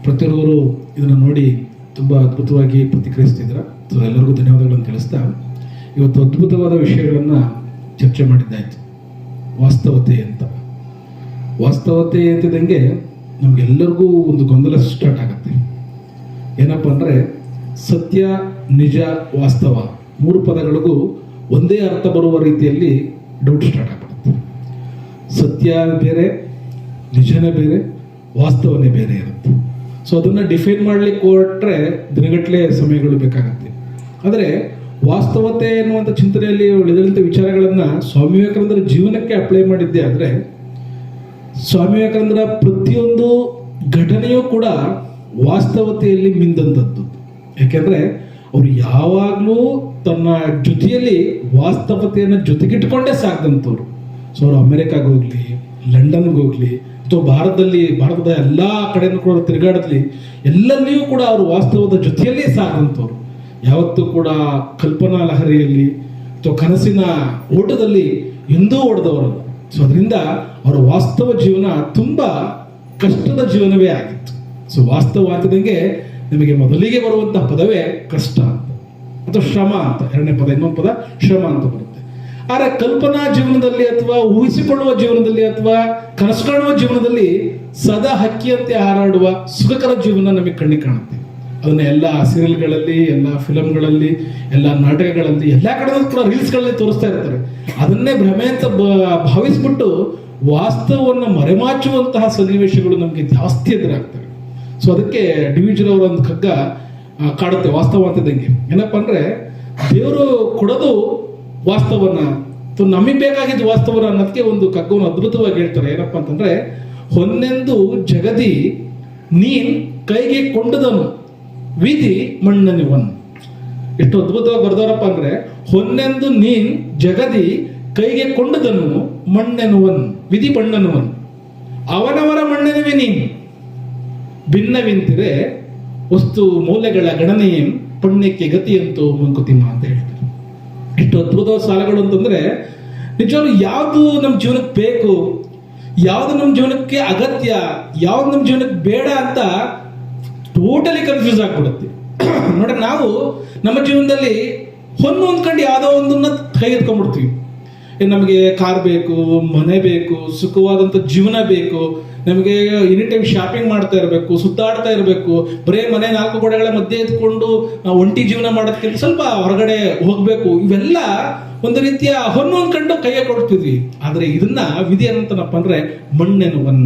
ಪ್ರತಿಯೊಬ್ಬರು ಇದನ್ನು ನೋಡಿ ತುಂಬ ಅದ್ಭುತವಾಗಿ ಪ್ರತಿಕ್ರಿಯಿಸ್ತಿದ್ರ ಸೊ, ಎಲ್ಲರಿಗೂ ಧನ್ಯವಾದಗಳನ್ನು ತಿಳಿಸ್ತಾ, ಇವತ್ತು ಅದ್ಭುತವಾದ ವಿಷಯಗಳನ್ನು ಚರ್ಚೆ ಮಾಡಿದ್ದಾಯಿತು. ವಾಸ್ತವತೆ ಅಂತ. ವಾಸ್ತವತೆ ಅಂತಿದ್ದಂಗೆ ನಮಗೆಲ್ಲರಿಗೂ ಒಂದು ಗೊಂದಲ ಸ್ಟಾರ್ಟ್ ಆಗುತ್ತೆ. ಏನಪ್ಪ ಅಂದರೆ ಸತ್ಯ, ನಿಜ, ವಾಸ್ತವ ಮೂರು ಪದಗಳಿಗೂ ಒಂದೇ ಅರ್ಥ ಬರುವ ರೀತಿಯಲ್ಲಿ ಡೌಟ್ ಸ್ಟಾರ್ಟ್ ಆಗ್ಬಿಡುತ್ತೆ. ಸತ್ಯ ಬೇರೆ, ನಿಜನೇ ಬೇರೆ, ವಾಸ್ತವನೇ ಬೇರೆ ಇರುತ್ತೆ. ಸೊ ಅದನ್ನು ಡಿಫೈನ್ ಮಾಡ್ಲಿಕ್ಕೆ ಹೊರಟ್ರೆ ದಿನಗಟ್ಟಲೆ ಸಮಯಗಳು ಬೇಕಾಗುತ್ತೆ. ಆದರೆ ವಾಸ್ತವತೆ ಎನ್ನುವಂಥ ಚಿಂತನೆಯಲ್ಲಿ ಉಳಿದಂಥ ವಿಚಾರಗಳನ್ನು ಸ್ವಾಮಿ ವಿವೇಕಾನಂದರ ಜೀವನಕ್ಕೆ ಅಪ್ಲೈ ಮಾಡಿದ್ದೆ ಆದರೆ ಸ್ವಾಮಿ ವಿವೇಕಾನಂದರ ಪ್ರತಿಯೊಂದು ಘಟನೆಯೂ ಕೂಡ ವಾಸ್ತವತೆಯಲ್ಲಿ ಮಿಂದಂಥದ್ದು ಯಾಕೆಂದ್ರೆ ಅವರು ಯಾವಾಗಲೂ ತನ್ನ ಜೊತೆಯಲ್ಲಿ ವಾಸ್ತವತೆಯನ್ನು ಜೊತೆಗಿಟ್ಕೊಂಡೇ ಸಾಕಿದಂಥವ್ರು. ಸೊ ಅವರು ಅಮೆರಿಕಾಗೆ ಹೋಗ್ಲಿ, ಲಂಡನ್ಗೆ ಹೋಗ್ಲಿ, ಅಥವಾ ಭಾರತದಲ್ಲಿ, ಭಾರತದ ಎಲ್ಲ ಕಡೆಯೂ ಕೂಡ ತಿರುಗಾಡಲಿ ಎಲ್ಲಲ್ಲಿಯೂ ಕೂಡ ಅವರು ವಾಸ್ತವದ ಜೊತೆಯಲ್ಲೇ ಸಾಕಂಥವ್ರು ಯಾವತ್ತೂ ಕೂಡ ಕಲ್ಪನಾ ಲಹರಿಯಲ್ಲಿ ಅಥವಾ ಕನಸಿನ ಓಟದಲ್ಲಿ ಎಂದೂ ಓಡದವರು ಸೊ ಅದರಿಂದ ಅವರ ವಾಸ್ತವ ಜೀವನ ತುಂಬಾ ಕಷ್ಟದ ಜೀವನವೇ ಆಗಿತ್ತು ಸೊ ವಾಸ್ತವ ಆಗ್ತದಂಗೆ ನಿಮಗೆ ಮೊದಲಿಗೆ ಬರುವಂತಹ ಪದವೇ ಕಷ್ಟ ಅಂತ. ಅಥವಾ ಶ್ರಮ ಅಂತ. ಎರಡನೇ ಪದ, ಇನ್ನೊಂದು ಪದ, ಶ್ರಮ ಅಂತ ಬರುತ್ತೆ. ಆದರೆ ಕಲ್ಪನಾ ಜೀವನದಲ್ಲಿ ಅಥವಾ ಊಹಿಸಿಕೊಳ್ಳುವ ಜೀವನದಲ್ಲಿ ಅಥವಾ ಕನಸು ಕಾಣುವ ಜೀವನದಲ್ಲಿ ಸದಾ ಹಕ್ಕಿಯಂತೆ ಹಾರಾಡುವ ಸುಖಕರ ಜೀವನ ನಮಗೆ ಕಣ್ಣಿಗೆ ಕಾಣುತ್ತೆ. ಅದನ್ನ ಎಲ್ಲ ಸೀರಿಯಲ್ಗಳಲ್ಲಿ, ಎಲ್ಲ ಫಿಲಮ್ಗಳಲ್ಲಿ ಎಲ್ಲ ನಾಟಕಗಳಲ್ಲಿ, ಎಲ್ಲ ಕಡೆ ಕೂಡ ರೀಲ್ಸ್ಗಳಲ್ಲಿ ತೋರಿಸ್ತಾ ಇರ್ತಾರೆ. ಅದನ್ನೇ ಭ್ರಮೆ ಅಂತ ಭಾವಿಸ್ಬಿಟ್ಟು ವಾಸ್ತವವನ್ನು ಮರೆಮಾಚುವಂತಹ ಸನ್ನಿವೇಶಗಳು ನಮಗೆ ಜಾಸ್ತಿ ಎದುರಾಗ್ತವೆ. ಸೊ ಅದಕ್ಕೆ ಡಿವಿಜನ್ ಅವರ ಒಂದು ಕಗ್ಗ ಕಾಡುತ್ತೆ, ವಾಸ್ತವ ಅಂತಿದ್ದಂಗೆ. ಏನಪ್ಪ ಅಂದರೆ, ದೇವರು ಕೊಡೋದು ವಾಸ್ತವನ. ನಮಗೆ ಬೇಕಾಗಿದ್ದು ವಾಸ್ತವನ ಅನ್ನೋದಕ್ಕೆ ಒಂದು ಕಗ್ಗವನ್ನು ಅದ್ಭುತವಾಗಿ ಹೇಳ್ತಾರೆ. ಏನಪ್ಪ ಅಂತಂದ್ರೆ, ಹೊನ್ನೆಂದು ಜಗದಿ, ನೀನ್ ಕೈಗೆ ಕೊಂಡದನು. ವಿಧಿ ಮಣ್ಣನಿವನ್ ಎಷ್ಟು ಅದ್ಭುತವಾಗಿ ಬರ್ದಾರಪ್ಪ ಅಂದ್ರೆ, ಹೊನ್ನೆಂದು ನೀನ್ ಜಗದಿ, ಕೈಗೆ ಕೊಂಡದನು ಮಣ್ಣೆನುವನ್ ವಿಧಿ ಮಣ್ಣನುವನ್ ಅವನವರ ಮಣ್ಣೆನುವೆ ನೀನು. ಭಿನ್ನವಿಂತಿರೆ ವಸ್ತು ಮೌಲ್ಯಗಳ ಗಣನೆ ಪುಣ್ಯಕ್ಕೆ ಗತಿಯಂತೂ ಮಂಕುತಿಮ್ಮ ಅಂತ ಹೇಳ್ತಾರೆ. ಇಷ್ಟು ಅದ್ಭುತವಾದ ಸಾಲಗಳು ಅಂತಂದ್ರೆ, ನಿಜವಾಗ್ಲೂ ಯಾವುದು ನಮ್ಮ ಜೀವನಕ್ಕೆ ಬೇಕು, ಯಾವುದು ನಮ್ಮ ಜೀವನಕ್ಕೆ ಅಗತ್ಯ, ಯಾವ್ದು ನಮ್ಮ ಜೀವನಕ್ಕೆ ಬೇಡ ಅಂತ ಟೋಟಲಿ ಕನ್ಫ್ಯೂಸ್ ಆಗ್ಬಿಡುತ್ತೆ. ನೋಡ್ರಿ, ನಾವು ನಮ್ಮ ಜೀವನದಲ್ಲಿ ಹೊನ್ನು ಅಂದ್ಕೊಂಡು ಯಾವುದೋ ಒಂದನ್ನ ಕೈ ಎತ್ಕೊಂಡ್ಬಿಡ್ತೀವಿ ನಮಗೆ ಕಾರ್ ಬೇಕು, ಮನೆ ಬೇಕು ಸುಖವಾದಂಥ ಜೀವನ ಬೇಕು, ನಮಗೆ ಎನಿ ಟೈಮ್ ಶಾಪಿಂಗ್ ಮಾಡ್ತಾ ಇರಬೇಕು, ಸುತ್ತಾಡ್ತಾ ಇರಬೇಕು, ಬರೇ ಮನೆ ನಾಲ್ಕು ಗೋಡೆಗಳ ಮಧ್ಯೆ ಎತ್ಕೊಂಡು ಒಂಟಿ ಜೀವನ ಮಾಡೋದಕ್ಕಿಂತ ಸ್ವಲ್ಪ ಹೊರಗಡೆ ಹೋಗ್ಬೇಕು, ಇವೆಲ್ಲ ಒಂದು ರೀತಿಯ ಹೊನ್ನು ಅಂದ್ಕೊಂಡು ಕೈಗೆ ಕೊಡ್ತಿದ್ವಿ ಆದರೆ ಇದನ್ನ ವಿಧಿ ಏನಂತನಪ್ಪ ಅಂದ್ರೆ ಮಣ್ಣೆನುವನ್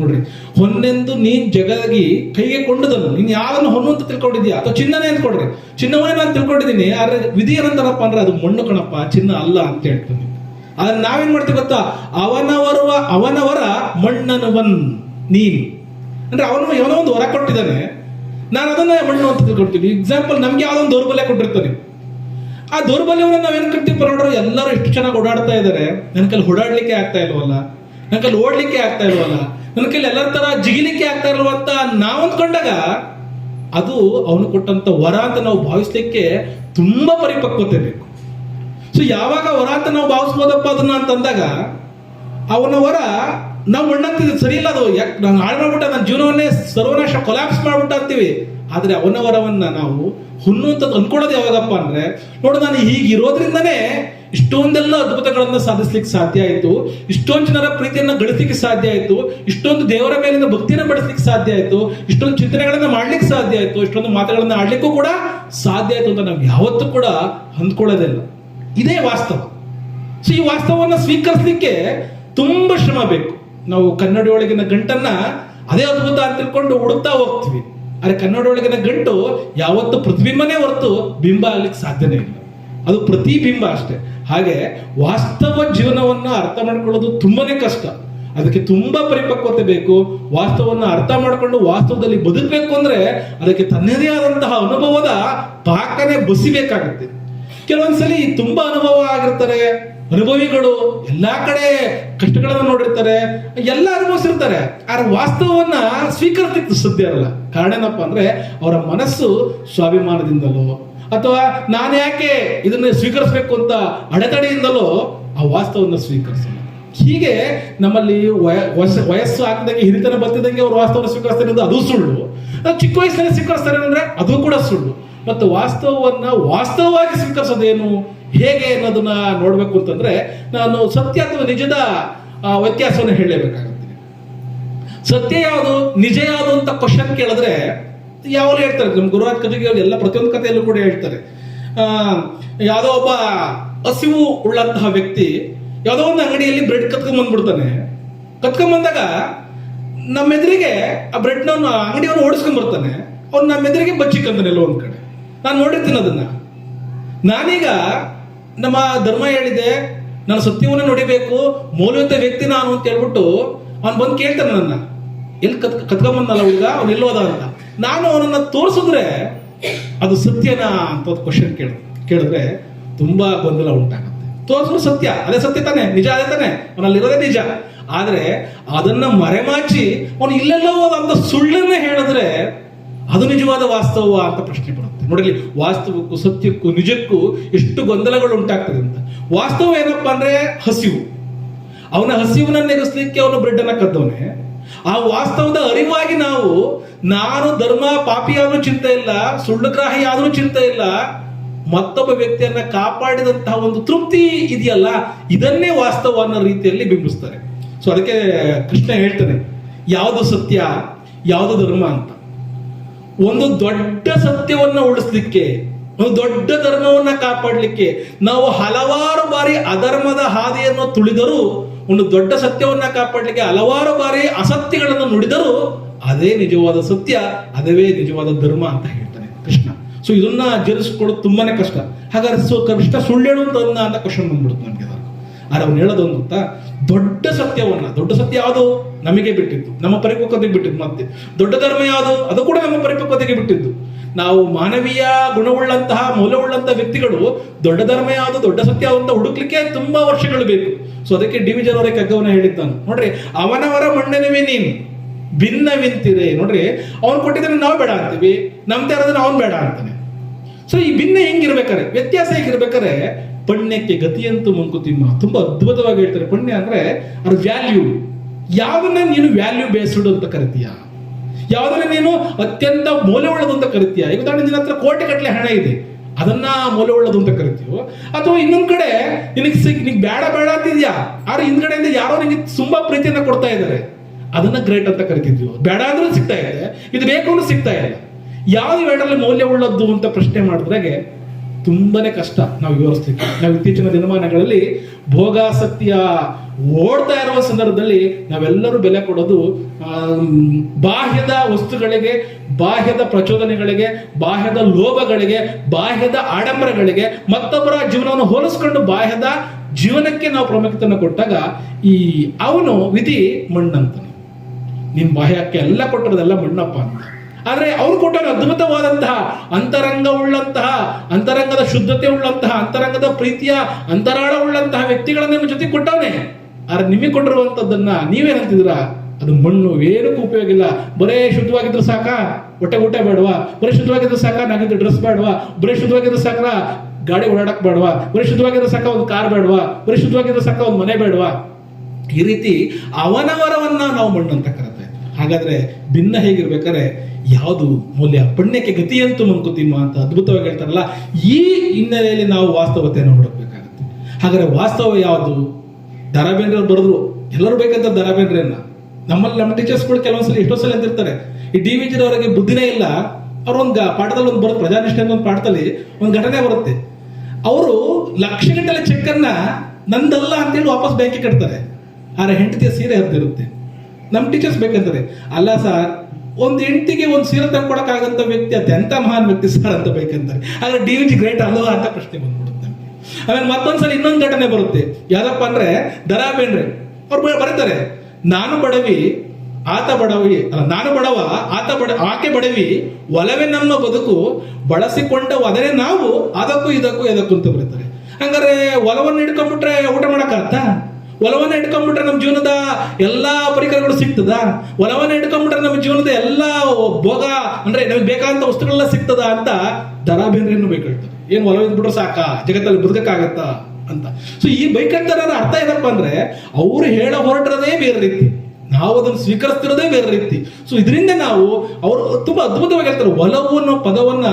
ನೋಡ್ರಿ, ಹೊನ್ನೆಂದು ನೀನ್ ಜಗಾಗಿ ಕೈಗೆ ಕೊಂಡದನು. ನೀನ್ ಯಾವ್ದನ್ನು ಹೊನ್ನು ಅಂತ ತಿಳ್ಕೊಂಡಿದ್ಯಾ ಅಥವಾ ಚಿನ್ನನೇ ಅಂದ್ಕೊಡ್ರಿ ಚಿನ್ನವೇ ನಾನು ತಿಳ್ಕೊಂಡಿದ್ದೀನಿ. ಆದ್ರೆ ವಿಧಿ ಏನಂತಾರಪ್ಪ ಅಂದ್ರೆ ಅದು ಮಣ್ಣು ಕಣಪ್ಪ, ಚಿನ್ನ ಅಲ್ಲ ಅಂತ ಹೇಳ್ತಾನೆ. ಆದ್ರೆ ನಾವೇನ್ ಮಾಡ್ತೀವಿ ಗೊತ್ತಾ? ಅವನವರುವ ಅವನವರ ಮಣ್ಣನವನ್ ನೀನ್. ಅಂದ್ರೆ ಅವನು ಏನೋ ಒಂದು ವರ ಕೊಟ್ಟಿದ್ದಾನೆ. ನಾನು ಅದನ್ನ ಮಣ್ಣು ಅಂತ ತಿಳ್ಕೊಡ್ತೀನಿ ಎಕ್ಸಾಂಪಲ್ ನಮ್ಗೆ ಯಾವ್ದೋ ಒಂದು ದೌರ್ಬಲ್ಯ ಕೊಟ್ಟಿರ್ತಾನೆ ಆ ದೌರ್ಬಲ್ಯವನ್ನು ನಾವೇನ್ ಕಟ್ತೀವಿ ನೋಡ್ರಿ, ಎಲ್ಲರೂ ಎಷ್ಟು ಚೆನ್ನಾಗಿ ಓಡಾಡ್ತಾ ಇದ್ದಾರೆ ನನ್ನ ಕೈಲಿ ಓಡಾಡ್ಲಿಕ್ಕೆ ಆಗ್ತಾ ಇಲ್ವಲ್ಲ? ನನ್ನ ಕೈಲಿ ಓಡ್ಲಿಕ್ಕೆ ಆಗ್ತಾ ಇಲ್ವಲ್ಲ? ನನ್ನ ಕೈಲಿ ಎಲ್ಲರ ತರ ಜಿಗಿಲಿಕ್ಕೆ ಆಗ್ತಾ ಇಲ್ವ ಅಂತ ನಾವು ಅಂದ್ಕೊಂಡಾಗ ಅದು ಅವನು ಕೊಟ್ಟಂತ ವರ ಅಂತ ನಾವು ಭಾವಿಸ್ಲಿಕ್ಕೆ ತುಂಬಾ ಪರಿಪಕ್ವತೆ ಬೇಕು. ಸೊ ಯಾವಾಗ ವರ ಅಂತ ನಾವು ಭಾವಿಸ್ಬೋದಪ್ಪ ಅದನ್ನ ಅಂತಂದಾಗ ಅವನ ವರ ನಾವು ಮಣ್ಣಂತಿದ್ದು ಸರಿ ಇಲ್ಲ ಅದು. ಯಾಕೆ ನಾನು ಹಾಳು ಮಾಡ್ಬಿಟ್ಟ ನನ್ನ ಜೀವನವನ್ನೇ ಸರ್ವನಾಶ ಕೊಲಾಪ್ಸ್ ಮಾಡ್ಬಿಟ್ಟ ಅಂತೀವಿ. ಆದರೆ ಅವನ ವರವನ್ನು ನಾವು ಅಂತ ಅನ್ಕೊಳ್ಳೋದು ಯಾವಾಗಪ್ಪ ಅಂದ್ರೆ, ನೋಡು, ನಾನು ಹೀಗಿರೋದ್ರಿಂದನೇ ಇಷ್ಟೊಂದೆಲ್ಲ ಅದ್ಭುತಗಳನ್ನು ಸಾಧಿಸ್ಲಿಕ್ಕೆ ಸಾಧ್ಯ ಆಯ್ತು. ಇಷ್ಟೊಂದು ಜನರ ಪ್ರೀತಿಯನ್ನು ಗಳಿಸ್ಲಿಕ್ಕೆ ಸಾಧ್ಯ ಆಯ್ತು. ಇಷ್ಟೊಂದು ದೇವರ ಮೇಲಿನ ಭಕ್ತಿಯನ್ನು ಬೆಳೆಸ್ಲಿಕ್ಕೆ ಸಾಧ್ಯ ಆಯ್ತು. ಇಷ್ಟೊಂದು ಚಿಂತನೆಗಳನ್ನ ಮಾಡ್ಲಿಕ್ಕೆ ಸಾಧ್ಯ ಆಯ್ತು. ಇಷ್ಟೊಂದು ಮಾತುಗಳನ್ನು ಆಡ್ಲಿಕ್ಕೂ ಕೂಡ ಸಾಧ್ಯ ಆಯ್ತು ಅಂತ ನಾವು ಯಾವತ್ತೂ ಕೂಡ ಅಂದ್ಕೊಳ್ಳೋದಿಲ್ಲ ಇದೇ ವಾಸ್ತವ. ಸೊ, ಈ ವಾಸ್ತವವನ್ನು ಸ್ವೀಕರಿಸಲಿಕ್ಕೆ ತುಂಬ ಶ್ರಮ ಬೇಕು. ನಾವು ಕನ್ನಡಿಯೊಳಗಿನ ಗಂಟನ್ನ ಅದೇ ಅದ್ಭುತ ಅಂತ ತಿಳ್ಕೊಂಡು ಹುಡುಕ್ತಾ ಹೋಗ್ತೀವಿ. ಆದರೆ ಕನ್ನಡ ಒಳಗಿನ ಗಂಟು ಯಾವತ್ತು ಪ್ರತಿಬಿಂಬನೇ ಹೊರತು ಬಿಂಬ ಆಗ್ಲಿಕ್ಕೆ ಸಾಧ್ಯನೇ ಇಲ್ಲ. ಅದು ಪ್ರತಿಬಿಂಬ ಅಷ್ಟೇ. ಹಾಗೆ ವಾಸ್ತವ ಜೀವನವನ್ನು ಅರ್ಥ ಮಾಡ್ಕೊಳ್ಳೋದು ತುಂಬಾನೇ ಕಷ್ಟ. ಅದಕ್ಕೆ ತುಂಬಾ ಪರಿಪಕ್ವತೆ ಬೇಕು. ವಾಸ್ತವವನ್ನು ಅರ್ಥ ಮಾಡಿಕೊಂಡು ವಾಸ್ತವದಲ್ಲಿ ಬದುಕಬೇಕು ಅಂದ್ರೆ ಅದಕ್ಕೆ ತನ್ನದೇ ಆದಂತಹ ಅನುಭವದ ಪಾಕನೆ ಬಸಿಬೇಕಾಗುತ್ತೆ. ಕೆಲವೊಂದ್ಸಲಿ ತುಂಬಾ ಅನುಭವ ಆಗಿರ್ತಾರೆ, ಅನುಭವಿಗಳು ಎಲ್ಲಾ ಕಡೆ ಕಷ್ಟಗಳನ್ನು ನೋಡಿರ್ತಾರೆ, ಎಲ್ಲ ಅನುಭವಿಸಿರ್ತಾರೆ, ಆದ್ರೆ ವಾಸ್ತವವನ್ನ ಸ್ವೀಕರಿಸ್ತಿತ್ತು ಸಾಧ್ಯ ಅಲ್ಲ ಕಾರಣ ಏನಪ್ಪ ಅಂದ್ರೆ, ಅವರ ಮನಸ್ಸು ಸ್ವಾಭಿಮಾನದಿಂದಲೋ, ಅಥವಾ ನಾನು ಯಾಕೆ ಇದನ್ನ ಸ್ವೀಕರಿಸಬೇಕು ಅಂತ ಅಡೆತಡೆಯಿಂದಲೋ, ಆ ವಾಸ್ತವವನ್ನು ಸ್ವೀಕರಿಸಲ್ಲ. ಹೀಗೆ ನಮ್ಮಲ್ಲಿ ವಯ- ವಯಸ್ಸು ವಯಸ್ಸು ಆಗ್ದಂಗೆ ಹಿರಿತನ ಬರ್ತಿದ್ದಂಗೆ ಅವರು ವಾಸ್ತವವನ್ನು ಸ್ವೀಕರಿಸ್ತಾರೆ ಅದು ಸುಳ್ಳು. ಚಿಕ್ಕ ವಯಸ್ಸಿನಲ್ಲಿ ಸ್ವೀಕರಿಸ್ತಾರೆ ಅಂದ್ರೆ ಅದು ಕೂಡ ಸುಳ್ಳು. ಮತ್ತು ವಾಸ್ತವವನ್ನ ವಾಸ್ತವವಾಗಿ ಸ್ವೀಕರಿಸೋದೇನು ಹೇಗೆ ಅನ್ನೋದನ್ನ ನೋಡ್ಬೇಕು ಅಂತಂದ್ರೆ ನಾನು ಸತ್ಯ ಅಥವಾ ನಿಜದ ವ್ಯತ್ಯಾಸವನ್ನು ಹೇಳಲೇಬೇಕಾಗುತ್ತೆ. ಸತ್ಯ ಯಾವುದು, ನಿಜ ಯಾವುದು ಅಂತ ಕ್ವಶನ್ ಕೇಳಿದ್ರೆ ಯಾವಾಗಲೂ ಹೇಳ್ತಾರೆ. ನಮ್ಮ ಗುರುರಾಜ್ ಅವ್ರು ಎಲ್ಲ ಪ್ರತಿಯೊಂದು ಕಥೆಯಲ್ಲೂ ಕೂಡ ಹೇಳ್ತಾರೆ. ಯಾವುದೋ ಒಬ್ಬ ಹಸಿವು ಉಳ್ಳಂತಹ ವ್ಯಕ್ತಿ ಯಾವುದೋ ಒಂದು ಅಂಗಡಿಯಲ್ಲಿ ಬ್ರೆಡ್ ಕತ್ಕೊಂಡ್ ಬಂದ್ಬಿಡ್ತಾನೆ ಕತ್ಕೊಂಡ್ ಬಂದಾಗ ನಮ್ಮ ಎದುರಿಗೆ ಆ ಬ್ರೆಡ್ನ ಅಂಗಡಿಯವನು ಓಡಿಸ್ಕೊಂಡ್ಬರ್ತಾನೆ. ಅವ್ನು ನಮ್ಮ ಎದುರಿಗೆ ಬಚ್ಚಿಕ್ಕಂತಾನೆ ಎಲ್ಲೋ ಒಂದ್ ಕಡೆ. ನಾನು ನೋಡಿರ್ತೀನಿ ಅದನ್ನ. ನಾನೀಗ ನಮ್ಮ ಧರ್ಮ ಹೇಳಿದೆ ನಾನು ಸತ್ಯವನ್ನು ನೋಡಿಬೇಕು ಮೌಲ್ಯಯುತ ವ್ಯಕ್ತಿ ನಾನು ಅಂತ ಹೇಳ್ಬಿಟ್ಟು ಅವ್ನು ಬಂದು ಕೇಳ್ತಾನೆ ನನ್ನ. ಎಲ್ಲಿ ಕತ್ ಕತ್ಕೊಂಬಂದಲ್ಲ ಹುಡುಗ ಅವ್ನು ಎಲ್ಲೋದ ಅಂತ ನಾನು ಅವನನ್ನ ತೋರಿಸಿದ್ರೆ ಅದು ಸತ್ಯನಾ ಅಂತ ಕ್ವಶನ್ ಕೇಳ, ಕೇಳಿದ್ರೆ ತುಂಬಾ ಗೊಂದಲ ಉಂಟಾಗುತ್ತೆ. ತೋರಿಸಿದ್ರು ಸತ್ಯ. ಅದೇ ಸತ್ಯ ತಾನೆ. ನಿಜ ಅದೇ ತಾನೆ. ಅವನಲ್ಲಿರೋದೇ ನಿಜ. ಆದ್ರೆ ಅದನ್ನ ಮರೆಮಾಚಿ ಅವನು ಇಲ್ಲೆಲ್ಲೋ ಅಂತ ಸುಳ್ಳನ್ನೇ ಹೇಳಿದ್ರೆ ಅದು ನಿಜವಾದ ವಾಸ್ತವ ಅಂತ ಪ್ರಶ್ನೆ ಬರುತ್ತೆ. ನೋಡಲಿ ವಾಸ್ತವಕ್ಕೂ, ಸತ್ಯಕ್ಕೂ, ನಿಜಕ್ಕೂ ಎಷ್ಟು ಗೊಂದಲಗಳು ಉಂಟಾಗ್ತದೆ ಅಂತ. ವಾಸ್ತವ ಏನಪ್ಪ ಅಂದ್ರೆ ಹಸಿವು. ಅವನ ಹಸಿವನ್ನ ನೆಗೆಸ್ಲಿಕ್ಕೆ ಅವನು ಬ್ರೆಡ್ ಅನ್ನ ಕದ್ದವನೆ. ಆ ವಾಸ್ತವದ ಅರಿವಾಗಿ ನಾವು, ನಾನು ಧರ್ಮ, ಪಾಪಿ ಚಿಂತೆ ಇಲ್ಲ, ಸುಳ್ಳುಗ್ರಾಹಿ ಆದ್ರೂ ಚಿಂತೆ ಇಲ್ಲ, ಮತ್ತೊಬ್ಬ ವ್ಯಕ್ತಿಯನ್ನ ಕಾಪಾಡಿದಂತಹ ಒಂದು ತೃಪ್ತಿ ಇದೆಯಲ್ಲ, ಇದನ್ನೇ ವಾಸ್ತವ ಅನ್ನೋ ರೀತಿಯಲ್ಲಿ ಬಿಂಬಿಸ್ತಾರೆ. ಸೊ ಅದಕ್ಕೆ ಕೃಷ್ಣ ಹೇಳ್ತಾನೆ, ಯಾವುದು ಸತ್ಯ, ಯಾವುದು ಧರ್ಮ ಅಂತ. ಒಂದು ದೊಡ್ಡ ಸತ್ಯವನ್ನ ಉಳಿಸ್ಲಿಕ್ಕೆ, ಒಂದು ದೊಡ್ಡ ಧರ್ಮವನ್ನ ಕಾಪಾಡಲಿಕ್ಕೆ, ನಾವು ಹಲವಾರು ಬಾರಿ ಅಧರ್ಮದ ಹಾದಿಯನ್ನು ತುಳಿದರೂ, ಒಂದು ದೊಡ್ಡ ಸತ್ಯವನ್ನ ಕಾಪಾಡಲಿಕ್ಕೆ ಹಲವಾರು ಬಾರಿ ಅಸತ್ಯಗಳನ್ನು ನುಡಿದರೂ, ಅದೇ ನಿಜವಾದ ಸತ್ಯ, ಅದವೇ ನಿಜವಾದ ಧರ್ಮ ಅಂತ ಹೇಳ್ತಾನೆ ಕೃಷ್ಣ ಸೊ ಇದನ್ನ ಜರಿಸ್ಕೊಳ್ಳೋದು ತುಂಬಾನೇ ಕಷ್ಟ ಹಾಗಾದ್ರೆ ಸೊ ಕೃಷ್ಣ ಸುಳ್ಳೇಳು ಅಂತ ಕ್ವಶನ್ ಬಂದ್ಬಿಡುತ್ತೆ ನಮ್ಗೆ. ಆದ್ರೆ ಅವ್ನು ಹೇಳೋದು ಒಂದು ಗೊತ್ತಾ? ದೊಡ್ಡ ಸತ್ಯವನ್ನ, ದೊಡ್ಡ ಸತ್ಯ ಯಾವುದು? ನಮಗೆ ಬಿಟ್ಟಿದ್ದು. ನಮ್ಮ ಪರಿಪಕ್ವತೆಗೆ ಬಿಟ್ಟಿದ್ದು ಮತ್ತೆ. ದೊಡ್ಡ ಧರ್ಮ ಯಾವುದು? ಅದು ಕೂಡ ನಮ್ಮ ಪರಿಪಕ್ವತೆಗೆ ಬಿಟ್ಟಿದ್ದು. ನಾವು ಮಾನವೀಯ ಗುಣವುಳ್ಳಂತಹ ಮೌಲ್ಯವುಳ್ಳಂತಹ ವ್ಯಕ್ತಿಗಳು, ದೊಡ್ಡ ಧರ್ಮ ಯಾವುದು, ದೊಡ್ಡ ಸತ್ಯ ಅಂತ ಹುಡುಕ್ಲಿಕ್ಕೆ ತುಂಬಾ ವರ್ಷಗಳು ಬೇಕು. ಸೊ ಅದಕ್ಕೆ ಡಿ ವಿಜನ್ ಅವರೇ ಕಗ್ಗವನ್ನ ಹೇಳಿದ್ದಾನು. ನೋಡ್ರಿ, ಅವನವರ ಮಣ್ಣನವೇ ನೀನು. ಭಿನ್ನವಿಂತಿದೆ. ನೋಡ್ರಿ, ಅವ್ನು ಕೊಟ್ಟಿದ್ರೆ ನಾವು ಬೇಡ ಅಂತೀವಿ. ನಮ್ ತರದ್ರೆ ಅವ್ನು ಬೇಡ ಅಂತಾನೆ. ಸೊ ಈ ಭಿನ್ನ ಹೆಂಗಿರ್ಬೇಕಾರೆ? ವ್ಯತ್ಯಾಸ ಹೇಗಿರ್ಬೇಕಾರೆ? ಪುಣ್ಯಕ್ಕೆ ಗತಿಯಂತೂ ಮಂಕುತಿಮ್ಮ ತುಂಬಾ ಅದ್ಭುತವಾಗಿ ಹೇಳ್ತಾರೆ. ಪಣ್ಯ ಅಂದ್ರೆ ಅದ್ರ ವ್ಯಾಲ್ಯೂ ಯಾವನ್ನ ನೀನು ವ್ಯಾಲ್ಯೂ ಬೇಸ್ಡ್ ಅಂತ ಕರಿತೀಯ? ಯಾವ್ದನ್ನ ನೀನು ಅತ್ಯಂತ ಮೌಲ್ಯವುಳ್ಳದು ಅಂತ ಕರಿತೀಯ? ಈಗ ಉದಾಹರಣೆ ನಿನ್ನ ಹತ್ರ ಕೋಟಿ ಕಟ್ಲೆ ಹಣ ಇದೆ. ಅದನ್ನ ಮೌಲ್ಯವುಳ್ಳದು ಅಂತ ಕರಿತೀವೋ ಅಥವಾ ಇನ್ನೊಂದ್ ಕಡೆ ನಿನಗೆ ಸಿಕ್ ನಿಗ್ ಬೇಡ ಬೇಡ ಅಂತಿದ್ಯಾ? ಆದ್ರೆ ಹಿಂದ್ಗಡೆಯಿಂದ ಯಾರೋ ನಿನಗೆ ತುಂಬಾ ಪ್ರೀತಿಯನ್ನ ಕೊಡ್ತಾ ಇದ್ದಾರೆ ಅದನ್ನ ಗ್ರೇಟ್ ಅಂತ ಕರಿತಿದ್ವಿ ಬೇಡ ಆದ್ರೂ ಸಿಗ್ತಾ ಇದೆ. ಇದು ಬೇಕು ಸಿಗ್ತಾ ಇಲ್ಲ. ಯಾವ್ದು ಎರಡರಲ್ಲಿ ಮೌಲ್ಯವುಳ್ಳದ್ದು ಅಂತ ಪ್ರಶ್ನೆ ಮಾಡಿದ್ರಾಗೆ ತುಂಬಾನೇ ಕಷ್ಟ ನಾವು ವಿವರಿಸ್ಲಿಕ್ಕೆ ನಾವು ಇತ್ತೀಚಿನ ದಿನಮಾನಗಳಲ್ಲಿ ಭೋಗಾಸಕ್ತಿಯ ಓಡ್ತಾ ಇರುವ ಸಂದರ್ಭದಲ್ಲಿ ನಾವೆಲ್ಲರೂ ಬೆಲೆ ಕೊಡೋದು ಬಾಹ್ಯದ ವಸ್ತುಗಳಿಗೆ, ಬಾಹ್ಯದ ಪ್ರಚೋದನೆಗಳಿಗೆ, ಬಾಹ್ಯದ ಲೋಭಗಳಿಗೆ, ಬಾಹ್ಯದ ಆಡಂಬರಗಳಿಗೆ, ಮತ್ತೊಬ್ಬರ ಜೀವನವನ್ನು ಹೋಲಿಸ್ಕೊಂಡು ಬಾಹ್ಯದ ಜೀವನಕ್ಕೆ ನಾವು ಪ್ರಾಮುಖ್ಯತೆಯನ್ನು ಕೊಟ್ಟಾಗ ಈ ಅವನು ವಿಧಿ ಮಣ್ಣಂತಾನೆ. ನಿಮ್ಮ ಬಾಹ್ಯಕ್ಕೆ ಎಲ್ಲ ಕೊಟ್ಟಿರೋದೆಲ್ಲ ಮಣ್ಣಪ್ಪ ಅಂತ. ಆದ್ರೆ ಅವ್ರು ಕೊಟ್ಟ ಅದ್ಭುತವಾದಂತಹ ಅಂತರಂಗ ಉಳ್ಳಂತಹ ಅಂತರಂಗದ ಶುದ್ಧತೆ ಉಳ್ಳಂತಹ, ಅಂತರಂಗದ ಪ್ರೀತಿಯ ಅಂತರಾಳ ಉಳ್ಳಂತಹ ವ್ಯಕ್ತಿಗಳನ್ನ ನಿಮ್ಮ ಜೊತೆ ಕೊಟ್ಟವನೇ. ಆದ್ರೆ ನಿಮಗೆ ಕೊಟ್ಟಿರುವಂತದ್ದನ್ನ ನೀವೇನಂತಿದ್ದೀರಾ ಅದು ಮಣ್ಣು, ಏನಕ್ಕೂ ಉಪಯೋಗ ಇಲ್ಲ. ಬರೇ ಶುದ್ಧವಾಗಿದ್ರು ಸಾಕ? ಹೊಟ್ಟೆ ಊಟ ಬೇಡವಾ? ಬರೀ ಶುದ್ಧವಾಗಿದ್ರು ಸಾಕ? ನಾಗಿದ್ದು ಡ್ರೆಸ್ ಬೇಡವಾ? ಬರೀ ಶುದ್ಧವಾಗಿದ್ರು ಸಾಕ? ಗಾಡಿ ಓಡಾಡಕ್ ಬೇಡವಾ? ಬರೀ ಶುದ್ಧವಾಗಿದ್ರು ಸಾಕ ಒಂದು ಕಾರ್ ಬೇಡವಾ? ಬರೀ ಶುದ್ಧವಾಗಿದ್ರು ಸಾಕ ಒಂದು ಮನೆ ಬೇಡವಾ? ಈ ರೀತಿ ಅವನವರವನ್ನ ನಾವು ಮಣ್ಣು ಅಂತ ಕರೀತೇವೆ ಹಾಗಾದ್ರೆ ಭಿನ್ನ ಹೇಗಿರ್ಬೇಕಾದ್ರೆ ಯಾವುದು ಮೌಲ್ಯ? ಪುಣ್ಯಕ್ಕೆ ಗತಿಯಂತೂ ಮಂಕುತಿಮ್ಮ ಅಂತ ಅದ್ಭುತವಾಗಿ ಹೇಳ್ತಾರಲ್ಲ, ಈ ಹಿನ್ನೆಲೆಯಲ್ಲಿ ನಾವು ವಾಸ್ತವತೆಯನ್ನು ಹುಡುಕ್ಬೇಕಾಗುತ್ತೆ. ಹಾಗಾದ್ರೆ ವಾಸ್ತವ ಯಾವುದು? ದರ ಬೇಂದ್ರೆ ಬರೆದ್ರು, ಎಲ್ಲರೂ ಬೇಕಂತ ದರ ನಮ್ಮಲ್ಲಿ ನಮ್ಮ ಟೀಚರ್ಸ್ಗಳು ಕೆಲವೊಂದ್ಸಲ ಎಷ್ಟೋ ಸಲ ಅಂತಿರ್ತಾರೆ. ಈ ಡಿ ವಿ ಅವರಿಗೆ ಬುದ್ಧಿನೇ ಇಲ್ಲ. ಅವ್ರೊಂದು ಪಾಠದಲ್ಲಿ ಒಂದು ಬರುತ್ತೆ ಪ್ರಜಾನಿಷ್ಠೆ ಒಂದು ಪಾಠದಲ್ಲಿ ಒಂದು ಘಟನೆ ಬರುತ್ತೆ. ಅವರು ಲಕ್ಷಗಟ್ಟಲೆ ಚೆಕ್ ಚೆಕ್ಕನ್ನ ನಂದಲ್ಲ ಅಂತೇಳಿ ವಾಪಸ್ ಬ್ಯಾಂಕಿಗೆ ಕಟ್ತಾರೆ. ಆದ್ರೆ ಹೆಂಡತಿಯ ಸೀರೆ ಹರಿದಿರುತ್ತೆ. ನಮ್ಮ ಟೀಚರ್ಸ್ ಬೇಕಂತಾರೆ. ಅಲ್ಲ ಸರ್ ಒಂದು ಹೆಂಡತಿಗೆ ಒಂದು ಸೀರೆ ತಂದ್ಕೊಡಕ್ಕಾಗಂತ ವ್ಯಕ್ತಿ ಅದೆಂತ ಮಹಾನ್ ವ್ಯಕ್ತಿ ಸರ್ ಅಂತ ಬೇಕಂತಾರೆ. ಆದ್ರೆ ಡಿ ವಿ ಜಿ ಗ್ರೇಟ್ ಅಲ್ವಾ ಅಂತ ಪ್ರಶ್ನೆ ಬಂದ್ಬಿಡುತ್ತೆ. ಆಮೇಲೆ ಮತ್ತೊಂದ್ಸಲ ಇನ್ನೊಂದು ಘಟನೆ ಬರುತ್ತೆ. ಯಾವ್ದಪ್ಪ ಅಂದ್ರೆ ದರಾ ಬೇಂದ್ರೆ ಅವ್ರು ಬರೀತಾರೆ, ನಾನು ಬಡವಿ, ಆತ ಬಡವಿ ಅಲ್ಲ, ನಾನು ಬಡವ, ಆತ ಬಡ, ಆಕೆ ಬಡವಿ, ಒಲವೇ ನಮ್ಮ ಬದುಕು, ಬಳಸಿಕೊಂಡ ಅದನ್ನೇ ನಾವು, ಅದಕ್ಕೂ ಇದಕ್ಕೂ ಇದಕ್ಕೂ ಅಂತ ಬರೀತಾರೆ. ಹಂಗಾರೆ ಒಲವನ್ನು ಹಿಡ್ಕೊಂಡ್ಬಿಟ್ರೆ ಊಟ ಮಾಡಕ್ಕಾಗತ್ತ? ಒಲವನ್ನ ಇಟ್ಕೊಂಡ್ಬಿಟ್ರೆ ನಮ್ಮ ಜೀವನದ ಎಲ್ಲಾ ಪರಿಕರಗಳು ಸಿಗ್ತದ? ಒಲವನ್ನ ಇಟ್ಕೊಂಡ್ಬಿಟ್ರೆ ನಮ್ಮ ಜೀವನದ ಎಲ್ಲಾ ಭೋಗ, ಅಂದ್ರೆ ನಮಗೆ ಬೇಕಾದಂತ ವಸ್ತುಗಳೆಲ್ಲ ಸಿಗ್ತದ ಅಂತ ದರಾ ಬೇಕಾಗ್ತದೆ ಬೈಕಳ್ತಾರೆ ಏನ್ ಒಲವ ಇದ್ಬಿಟ್ರೆ ಸಾಕ? ಜಗತ್ತಲ್ಲಿ ಬದುಕಕ್ಕಾಗತ್ತಾ ಅಂತ. ಸೊ ಈ ಬೈಕಂತರ ಅರ್ಥ ಏನಪ್ಪ ಅಂದ್ರೆ, ಅವ್ರು ಹೇಳ ಹೊರಟಿರೋದೇ ಬೇರೆ ರೀತಿ. ನಾವು ಅದನ್ನು ಸ್ವೀಕರಿಸ್ತಿರೋದೇ ಬೇರೆ ರೀತಿ. ಸೊ ಇದರಿಂದ ನಾವು ಅವರು ತುಂಬಾ ಅದ್ಭುತವಾಗಿ ಹೇಳ್ತಾರೆ, ಒಲವು ಅನ್ನೋ ಪದವನ್ನ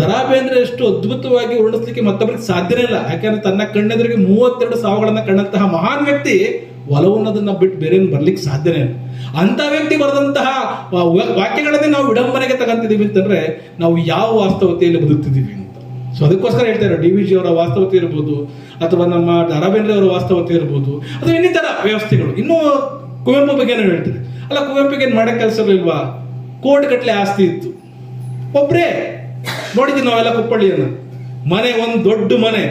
ದರಾ ಬೇಂದ್ರೆ ಅಷ್ಟು ಅದ್ಭುತವಾಗಿ ವರ್ಣಿಸ್ಲಿಕ್ಕೆ ಮತ್ತೊಬ್ಬರಿಗೆ ಸಾಧ್ಯನೇ ಇಲ್ಲ. ಯಾಕಂದ್ರೆ ತನ್ನ ಕಣ್ಣೆದುರಿಗೆ ಮೂವತ್ತೆರಡು ಸಾವುಗಳನ್ನ ಕಂಡಂತಹ ಮಹಾನ್ ವ್ಯಕ್ತಿ ಒಲವು ಅನ್ನೋದನ್ನ ಬಿಟ್ಟು ಬೇರೆ ಬರ್ಲಿಕ್ಕೆ ಸಾಧ್ಯನೇ ಇಲ್ಲ. ಅಂತ ವ್ಯಕ್ತಿ ಬರೆದಂತಹ ವಾಕ್ಯಗಳನ್ನೇ ನಾವು ವಿಡಂಬನೆಗೆ ತಗಂತಿದೀವಿ ಅಂತಂದ್ರೆ ನಾವು ಯಾವ ವಾಸ್ತವತೆಯಲ್ಲಿ ಬದುಕ್ತಿದ್ದೀವಿ ಅಂತ. ಸೊ ಅದಕ್ಕೋಸ್ಕರ ಹೇಳ್ತಾರೆ ಡಿ ವಿ ಜಿ ಅವರ ವಾಸ್ತವತೆ ಇರ್ಬೋದು, ಅಥವಾ ನಮ್ಮ ದರಾ ಅವರ ವಾಸ್ತವತೆ ಇರ್ಬೋದು, ಅಥವಾ ಇನ್ನಿತರ ವ್ಯವಸ್ಥೆಗಳು. ಇನ್ನೂ ಕುವೆಂಪು ಬಗ್ಗೆ ಹೇಳ್ತಾರೆ ಅಲ್ಲ, ಕುವೆಂಪಿಗೆ ಏನು ಮಾಡೋಕೆ ಕೆಲಸ ಇಲ್ವಾ? ಕೋಟಿ ಗಟ್ಟಲೆ ಆಸ್ತಿ ಇತ್ತು. ಒಬ್ಬರೇ ನೋಡಿದ್ವಿ ನಾವೆಲ್ಲ ಕುಪ್ಪಳ್ಳಿಯನ್ನ. ಮನೆ, ಒಂದು ದೊಡ್ಡ ಮನೆ.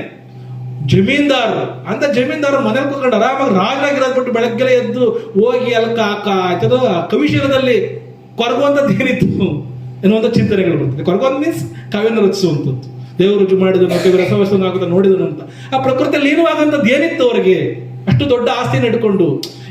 ಜಮೀನ್ದಾರರು ಅಂತ ಜಮೀನ್ದಾರರು ಮನೇಲಿ ಕೂತ್ಕೊಂಡು ಆರಾಮಾಗಿ ರಾಜರಾಗಿರೋದ್ ಬಿಟ್ಟು ಬೆಳಗ್ಗೆ ಎದ್ದು ಹೋಗಿ ಅಲ್ಲಿ ಕಾಕ ಆಯ್ತದ ಕವಿಶೀಲದಲ್ಲಿ ಕೊರಗುವಂಥದ್ದು ಏನಿತ್ತು ಎನ್ನುವಂಥ ಚಿಂತನೆಗಳು ಬರ್ತದೆ ಕೊರಗುವಂತ ಮೀನ್ಸ್ ಕಾವ್ಯನ ರಚಿಸುವಂಥದ್ದು. ದೇವರು ರುಜು ಮಾಡಿದನು ಕವಿ ರಸವಸನ ನೋಡಿದನು ಅಂತ. ಆ ಪ್ರಕೃತಿಯಲ್ಲಿ ಲೀನವಾಗಂಥದ್ದು ಏನಿತ್ತು ಅವರಿಗೆ? ಅಷ್ಟು ದೊಡ್ಡ ಆಸ್ತಿನ ಇಟ್ಕೊಂಡು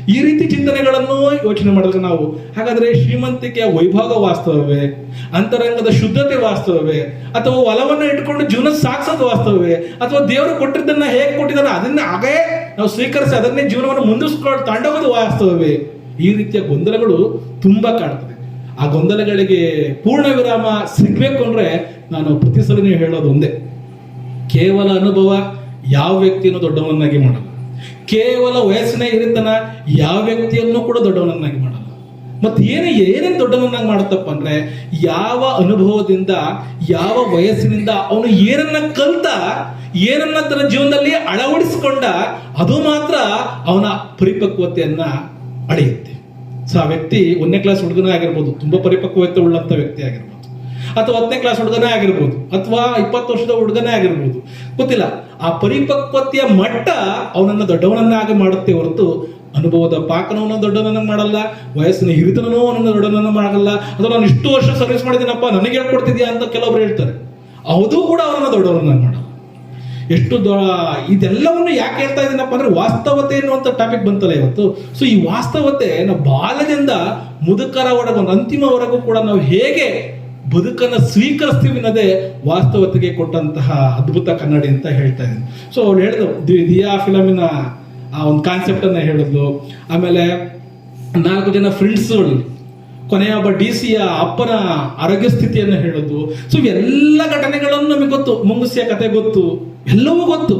ಈ ರೀತಿ ಚಿಂತನೆಗಳನ್ನು ಯೋಚನೆ ಮಾಡಿದ್ರೆ ನಾವು, ಹಾಗಾದ್ರೆ ಶ್ರೀಮಂತಿಕೆಯ ವೈಭವ ವಾಸ್ತವವೇ? ಅಂತರಂಗದ ಶುದ್ಧತೆ ವಾಸ್ತವವೇ? ಅಥವಾ ಒಲವನ್ನು ಇಟ್ಕೊಂಡು ಜೀವನ ಸಾಗಿಸೋದು ವಾಸ್ತವವೇ? ಅಥವಾ ದೇವರು ಕೊಟ್ಟಿದ್ದನ್ನ ಹೇಗೆ ಕೊಟ್ಟಿದ್ದಾನೆ ಅದನ್ನ ಹಾಗೇ ನಾವು ಸ್ವೀಕರಿಸಿ ಅದನ್ನೇ ಜೀವನವನ್ನು ಮುಂದಿಸ್ಕೊಂಡು ತಾಂಡೋಗೋದು ವಾಸ್ತವವೇ? ಈ ರೀತಿಯ ಗೊಂದಲಗಳು ತುಂಬಾ ಕಾಣ್ತದೆ. ಆ ಗೊಂದಲಗಳಿಗೆ ಪೂರ್ಣ ವಿರಾಮ ಸಿಗ್ಬೇಕು ಅಂದ್ರೆ ನಾನು ಪ್ರತಿ ಸಲ ನೀವು ಹೇಳೋದು ಒಂದೇ. ಕೇವಲ ಅನುಭವ, ಯಾವ ವ್ಯಕ್ತಿಯನ್ನು ದೊಡ್ಡವನ್ನಾಗಿ ಮಾಡಲ್ಲ. ಕೇವಲ ವಯಸ್ಸಿನೇ ಇರಿತನ ಯಾವ ವ್ಯಕ್ತಿಯನ್ನು ಕೂಡ ದೊಡ್ಡವನನ್ನಾಗಿ ಮಾಡಲ್ಲ. ಮತ್ತೆ ಏನು ಏನೇನು ದೊಡ್ಡವನನ್ನಾಗಿ ಮಾಡುತ್ತಪ್ಪ ಅಂದ್ರೆ ಯಾವ ಅನುಭವದಿಂದ, ಯಾವ ವಯಸ್ಸಿನಿಂದ ಅವನು ಏನನ್ನ ಕಲ್ತ, ಏನನ್ನ ತನ್ನ ಜೀವನದಲ್ಲಿ ಅಳವಡಿಸಿಕೊಂಡ, ಅದು ಮಾತ್ರ ಅವನ ಪರಿಪಕ್ವತೆಯನ್ನ ಅಳೆಯುತ್ತೆ. ಸೊ ಆ ವ್ಯಕ್ತಿ ಒಂದನೇ ಕ್ಲಾಸ್ ಹುಡುಗನ ಆಗಿರ್ಬೋದು ತುಂಬಾ ಪರಿಪಕ್ವತೆ ಉಳ್ಳಂತ ವ್ಯಕ್ತಿ ಆಗಿರ್ಬೋದು. ಅಥವಾ ಹತ್ತನೇ ಕ್ಲಾಸ್ ಹುಡುಗನೇ ಆಗಿರ್ಬೋದು, ಅಥವಾ ಇಪ್ಪತ್ತು ವರ್ಷದ ಹುಡುಗನೇ ಆಗಿರ್ಬೋದು, ಗೊತ್ತಿಲ್ಲ. ಆ ಪರಿಪಕ್ವತೆಯ ಮಟ್ಟ ಅವನನ್ನು ದೊಡ್ಡವನನ್ನಾಗಿ ಮಾಡುತ್ತೆ ಹೊರತು ಅನುಭವದ ಪಾಕನವನ್ನ ದೊಡ್ಡವನನ್ನು ಮಾಡಲ್ಲ, ವಯಸ್ಸಿನ ಹಿರಿತನೂ ಅವನನ್ನು ದೊಡ್ಡವನನ್ನು ಮಾಡಲ್ಲ. ಅಥವಾ ನಾನು ಇಷ್ಟು ವರ್ಷ ಸರ್ವಿಸ್ ಮಾಡಿದ್ದೀನಪ್ಪ, ನನಗೆ ಹೇಳ್ಕೊಡ್ತಿದ್ಯಾ ಅಂತ ಕೆಲವರು ಹೇಳ್ತಾರೆ. ಅದು ಕೂಡ ಅವನನ್ನು ದೊಡ್ಡವನನ್ನು ಮಾಡಲ್ಲ. ಎಷ್ಟು ಇದೆಲ್ಲವನ್ನು ಯಾಕೆ ಹೇಳ್ತಾ ಇದ್ದೀನಪ್ಪ ಅಂದ್ರೆ ವಾಸ್ತವತೆ ಅನ್ನುವಂಥ ಟಾಪಿಕ್ ಬಂತಲ್ಲ ಇವತ್ತು. ಸೊ ಈ ವಾಸ್ತವತೆ ನಾವು ಬಾಲ್ಯದಿಂದ ಮುದುಕರವರೆಗೂ, ಒಂದು ಅಂತಿಮವರೆಗೂ ಕೂಡ ನಾವು ಹೇಗೆ ಬದುಕನ್ನು ಸ್ವೀಕರಿಸ್ತೀವಿ ಅನ್ನೋದೇ ವಾಸ್ತವತೆಗೆ ಕೊಟ್ಟಂತಹ ಅದ್ಭುತ ಕನ್ನಡಿ ಅಂತ ಹೇಳ್ತಾ ಇದ್ದೀನಿ. ಸೊ ಅವ್ರು ಹೇಳಿದ್ರು ದಿಯಾ ಫಿಲಮಿನ ಆ ಒಂದು ಕಾನ್ಸೆಪ್ಟನ್ನು ಹೇಳಿದ್ಲು. ಆಮೇಲೆ ನಾಲ್ಕು ಜನ ಫ್ರೆಂಡ್ಸ್ಗಳು ಕೊನೆಯ ಒಬ್ಬ ಡಿ ಸಿಯ ಅಪ್ಪನ ಆರೋಗ್ಯ ಸ್ಥಿತಿಯನ್ನು ಹೇಳೋದು ಸೊ ಎಲ್ಲ ಘಟನೆಗಳನ್ನು ನಮಗೆ ಗೊತ್ತು. ಮುಂಗುಸಿಯ ಕತೆ ಗೊತ್ತು. ಎಲ್ಲವೂ ಗೊತ್ತು.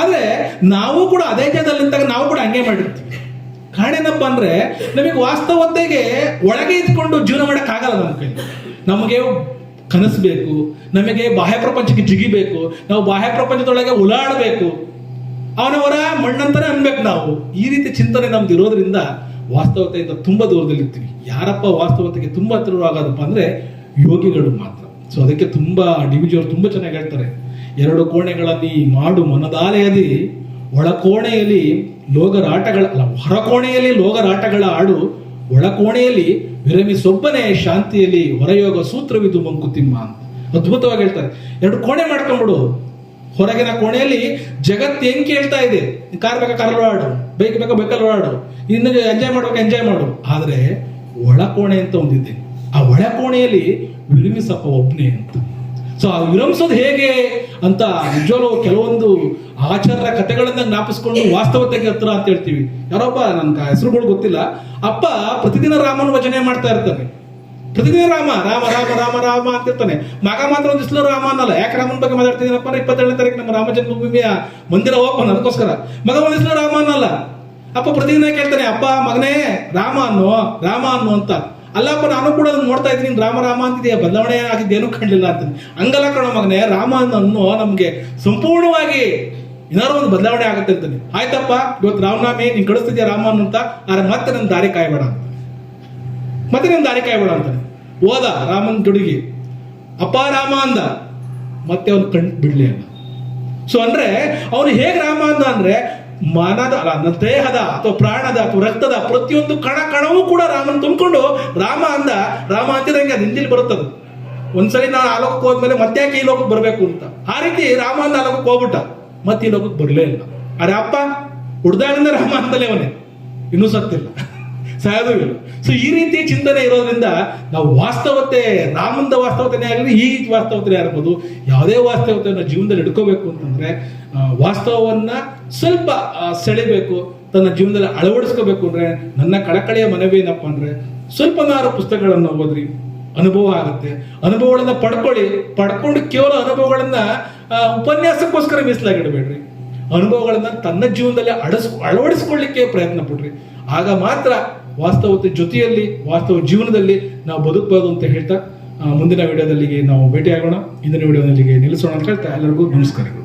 ಆದರೆ ನಾವು ಕೂಡ ಅದೇ ಕೈದಲ್ಲಿ ಇದ್ದಾಗ ನಾವು ಕೂಡ ಹಂಗೆ ಮಾಡಿರ್ತೀವಿ. ಕಾರಣ ಏನಪ್ಪ ಅಂದರೆ, ನಮಗೆ ವಾಸ್ತವತೆಗೆ ಒಳಗೆ ಇದ್ಕೊಂಡು ಜೀವನ ಮಾಡೋಕ್ಕಾಗಲ್ಲ ನಮ್ಮ ಕೈಲಿ. ನಮಗೆ ಕನಸು ಬೇಕು, ನಮಗೆ ಬಾಹ್ಯ ಪ್ರಪಂಚಕ್ಕೆ ಜಿಗಿಬೇಕು ನಾವು ಬಾಹ್ಯ ಪ್ರಪಂಚದೊಳಗೆ ಉಲಾಡಬೇಕು ಅವನವರ ಮಣ್ಣಂತಾನೆ ಅನ್ಬೇಕು ನಾವು. ಈ ರೀತಿ ಚಿಂತನೆ ನಮ್ದು ಇರೋದ್ರಿಂದ ವಾಸ್ತವತೆಯಿಂದ ತುಂಬಾ ದೂರದಲ್ಲಿರ್ತೀವಿ. ಯಾರಪ್ಪ ವಾಸ್ತವತೆಗೆ ತುಂಬಾ ಹತ್ತಿರವಾಗೋದಪ್ಪ ಅಂದ್ರೆ ಯೋಗಿಗಳು ಮಾತ್ರ. ಸೊ ಅದಕ್ಕೆ ತುಂಬಾ ಡಿವಿಜಿಯವರು ತುಂಬಾ ಚೆನ್ನಾಗಿ ಹೇಳ್ತಾರೆ. ಎರಡು ಕೋಣೆಗಳಲ್ಲಿ ಮಾಡು ಮನದಾಲೆಯಲ್ಲಿ ಒಳಕೋಣೆಯಲ್ಲಿ ಲೋಗರಾಟಗಳ, ಅಲ್ಲ ಹೊರ ಕೋಣೆಯಲ್ಲಿ ಲೋಗರಾಟಗಳ ಆಡು ಒಳ ಕೋಣೆಯಲ್ಲಿ ವಿರಮಿಸೊಬ್ಬನೇ ಶಾಂತಿಯಲ್ಲಿ ಹೊರಯೋಗ ಸೂತ್ರವಿದು ಮಂಕುತಿಮ್ಮ ಅಂತ. ಅದ್ಭುತವಾಗಿ ಹೇಳ್ತಾರೆ. ಎರಡು ಕೋಣೆ ಮಾಡ್ಕೊಂಡ್ಬಿಡು. ಹೊರಗಿನ ಕೋಣೆಯಲ್ಲಿ ಜಗತ್ತು ಹೆಂಗ್ ಕೇಳ್ತಾ ಇದೆ? ಕಾರ್ ಬೇಕಾ ಕಾರಲ್ಲಿ ಆಡು ಬೈಕ್ ಬೇಕಾ ಬೈಕಲ್ಲಿ ಆಡು ಇನ್ನು ಎಂಜಾಯ್ ಮಾಡ್ಬೇಕು ಎಂಜಾಯ್ ಮಾಡು. ಆದ್ರೆ ಒಳಕೋಣೆ ಅಂತ ಒಂದಿದೆ. ಆ ಒಳಕೋಣೆಯಲ್ಲಿ ವಿರಮಿಸಪ್ಪ ಒಬ್ಬನೇ ಅಂತ. ಸೊ ಆ ವಿರಮಿಸೋದು ಹೇಗೆ ಅಂತ ನಿಜವಾಗ್ಲೂ ಕೆಲವೊಂದು ಆಚಾರ ಕಥೆಗಳನ್ನ ಜ್ಞಾಪಿಸ್ಕೊಂಡು ವಾಸ್ತವತೆಗೆ ಹತ್ರ ಅಂತ ಹೇಳ್ತೀವಿ. ಯಾರೊಬ್ಬ ನನ್ಗೆ ಹೆಸರುಗಳು ಗೊತ್ತಿಲ್ಲ. ಅಪ್ಪ ಪ್ರತಿದಿನ ರಾಮನ ವಚನೆ ಮಾಡ್ತಾ ಇರ್ತಾನೆ. ಪ್ರತಿದಿನ ರಾಮ ರಾಮ ರಾಮ ರಾಮ ರಾಮ ಅಂತ ಇರ್ತಾನೆ. ಮಗ ಮಾತ್ರ ಒಂದು ದಿವಸ ರಾಮ ಅನ್ನಲ್ಲ. ಯಾಕೆ ರಾಮನ ಬಗ್ಗೆ ಮಾತಾಡ್ತಿದ್ದೀನಪ್ಪ ಅಂದ್ರೆ ಇಪ್ಪತ್ತೇಳನೇ ತಾರೀಕು ನಮ್ಮ ರಾಮ ಜನ್ಮಭೂಮಿಯ ಮಂದಿರ ಓಪನ್ ಅದಕ್ಕೋಸ್ಕರ ಮಗ ಒಂದು ದಿವಸ ರಾಮ ಅನ್ನಲ್ಲ. ಅಪ್ಪ ಪ್ರತಿದಿನ ಕೇಳ್ತಾನೆ, ಅಪ್ಪ, ಮಗನೇ, ರಾಮ ಅನ್ನೋ ರಾಮ ಅನ್ನೋ ಅಂತ. ಅಲ್ಲಪ್ಪ, ನಾನು ಕೂಡ ನೋಡ್ತಾ ಇದ್ದೀನಿ. ರಾಮ ರಾಮ ಅಂತಿದೆಯಾ? ಬದಲಾವಣೆ ಆಗಿದ್ದೇನು ಕಾಣಲಿಲ್ಲ ಅಂತ ಹಂಗಲ್ಲ ಕಣೋ ಮಗನೇ, ರಾಮ ಅನ್ನೋ ನಮಗೆ ಸಂಪೂರ್ಣವಾಗಿ ಏನಾದ್ರು ಒಂದು ಬದಲಾವಣೆ ಆಗುತ್ತೆ ಅಂತಾನೆ. ಆಯ್ತಪ್ಪ, ಇವತ್ತು ರಾಮನಾಮಿ ನೀನ್ ಕಳಿಸ್ತಿದ್ಯಾ ರಾಮ ಅಂತ? ಆದ್ರೆ ಮತ್ತೆ ನನ್ನ ದಾರಿ ಕಾಯಬೇಡ ಮತ್ತೆ ನನ್ನ ದಾರಿ ಕಾಯಬೇಡ ಅಂತಾನೆ. ಹೋದ ರಾಮನ್ ತೊಡಗಿ. ಅಪ್ಪ ರಾಮ ಅಂದ, ಮತ್ತೆ ಅವನು ಕಣ್ ಬಿಡ್ಲಿ ಅಲ್ಲ ಸೊ ಅಂದ್ರೆ, ಅವನು ಹೇಗೆ ರಾಮ ಅಂದ ಅಂದ್ರೆ, ಮನದ, ಅಲ್ಲ ದೇಹದ ಅಥವಾ ಪ್ರಾಣದ ಅಥವಾ ರಕ್ತದ ಪ್ರತಿಯೊಂದು ಕಣ ಕಣವೂ ಕೂಡ ರಾಮನ್ ತುಂಬಿಕೊಂಡು ರಾಮ ಅಂದ. ರಾಮ ಅಂತಿದಂಗೆ ಅದು ಹಿಂದಿಲ್ ಬರುತ್ತದು. ಒಂದ್ಸಲಿ ನಾನು ಆ ಲೋಕಕ್ಕೆ ಹೋದ್ಮೇಲೆ ಮತ್ತೆ ಯಾಕೆ ಲೋಕಕ್ಕೆ ಬರಬೇಕು ಅಂತ? ಆ ರೀತಿ ರಾಮ ಅಂದ ಆ ಹೋಗ್ಬಿಟ್ಟ. ಮತ್ತೆ ಈ ಲೋಕಕ್ಕೆ ಬರಲೇ ಇಲ್ಲ. ಅರೆ ಅಪ್ಪ ಹುಡ್ದಾಡಿಂದ ರಾಮ ಅಂತಲೇ ಅವನೇ. ಇನ್ನೂ ಸತ್ತಿಲ್ಲ. ಸಾಯೋದು ಇಲ್ಲ. ಸೊ ಈ ರೀತಿ ಚಿಂತನೆ ಇರೋದ್ರಿಂದ ನಾವು ವಾಸ್ತವತೆ ರಾಮಂದ ವಾಸ್ತವತೆನೇ ಆಗಲಿ, ಈ ವಾಸ್ತವತೆನೇ ಆಗಿರ್ಬೋದು ಯಾವುದೇ ವಾಸ್ತವತೆಯನ್ನು ಜೀವನದಲ್ಲಿ ಇಟ್ಕೋಬೇಕು ಅಂತಂದ್ರೆ ವಾಸ್ತವವನ್ನ ಸ್ವಲ್ಪ ಸೆಳಿಬೇಕು, ತನ್ನ ಜೀವನದಲ್ಲಿ ಅಳವಡಿಸ್ಕೋಬೇಕು ಅಂದ್ರೆ, ನನ್ನ ಕಳಕಳಿಯ ಮನವಿ ಏನಪ್ಪ ಅಂದ್ರೆ, ಸ್ವಲ್ಪನಾರು ಪುಸ್ತಕಗಳನ್ನು ಓದ್ರಿ. ಅನುಭವ ಆಗುತ್ತೆ. ಅನುಭವಗಳನ್ನ ಪಡ್ಕೊಳ್ಳಿ. ಪಡ್ಕೊಂಡು ಕೇವಲ ಅನುಭವಗಳನ್ನ ಉಪನ್ಯಾಸಕ್ಕೋಸ್ಕರ ಮೀಸಲಾಗಿಡಬೇಡ್ರಿ. ಅನುಭವಗಳನ್ನು ತನ್ನ ಜೀವನದಲ್ಲಿ ಅಡಸ್, ಅಳವಡಿಸ್ಕೊಳ್ಳಿಕ್ಕೆ ಪ್ರಯತ್ನ ಪಡ್ರಿ. ಆಗ ಮಾತ್ರ ವಾಸ್ತವತೆ ಜೊತೆಯಲ್ಲಿ, ವಾಸ್ತವ ಜೀವನದಲ್ಲಿ ನಾವು ಬದುಕಬಹುದು ಅಂತ ಹೇಳ್ತಾ ಮುಂದಿನ ವಿಡಿಯೋದಲ್ಲಿಗೆ ನಾವು ಭೇಟಿಯಾಗೋಣ. ಇಂದಿನ ವಿಡಿಯೋದಲ್ಲಿಗೆ ನಿಲ್ಲಿಸೋಣ ಅಂತ ಹೇಳ್ತಾ ಎಲ್ಲರಿಗೂ ನಮಸ್ಕಾರಗಳು.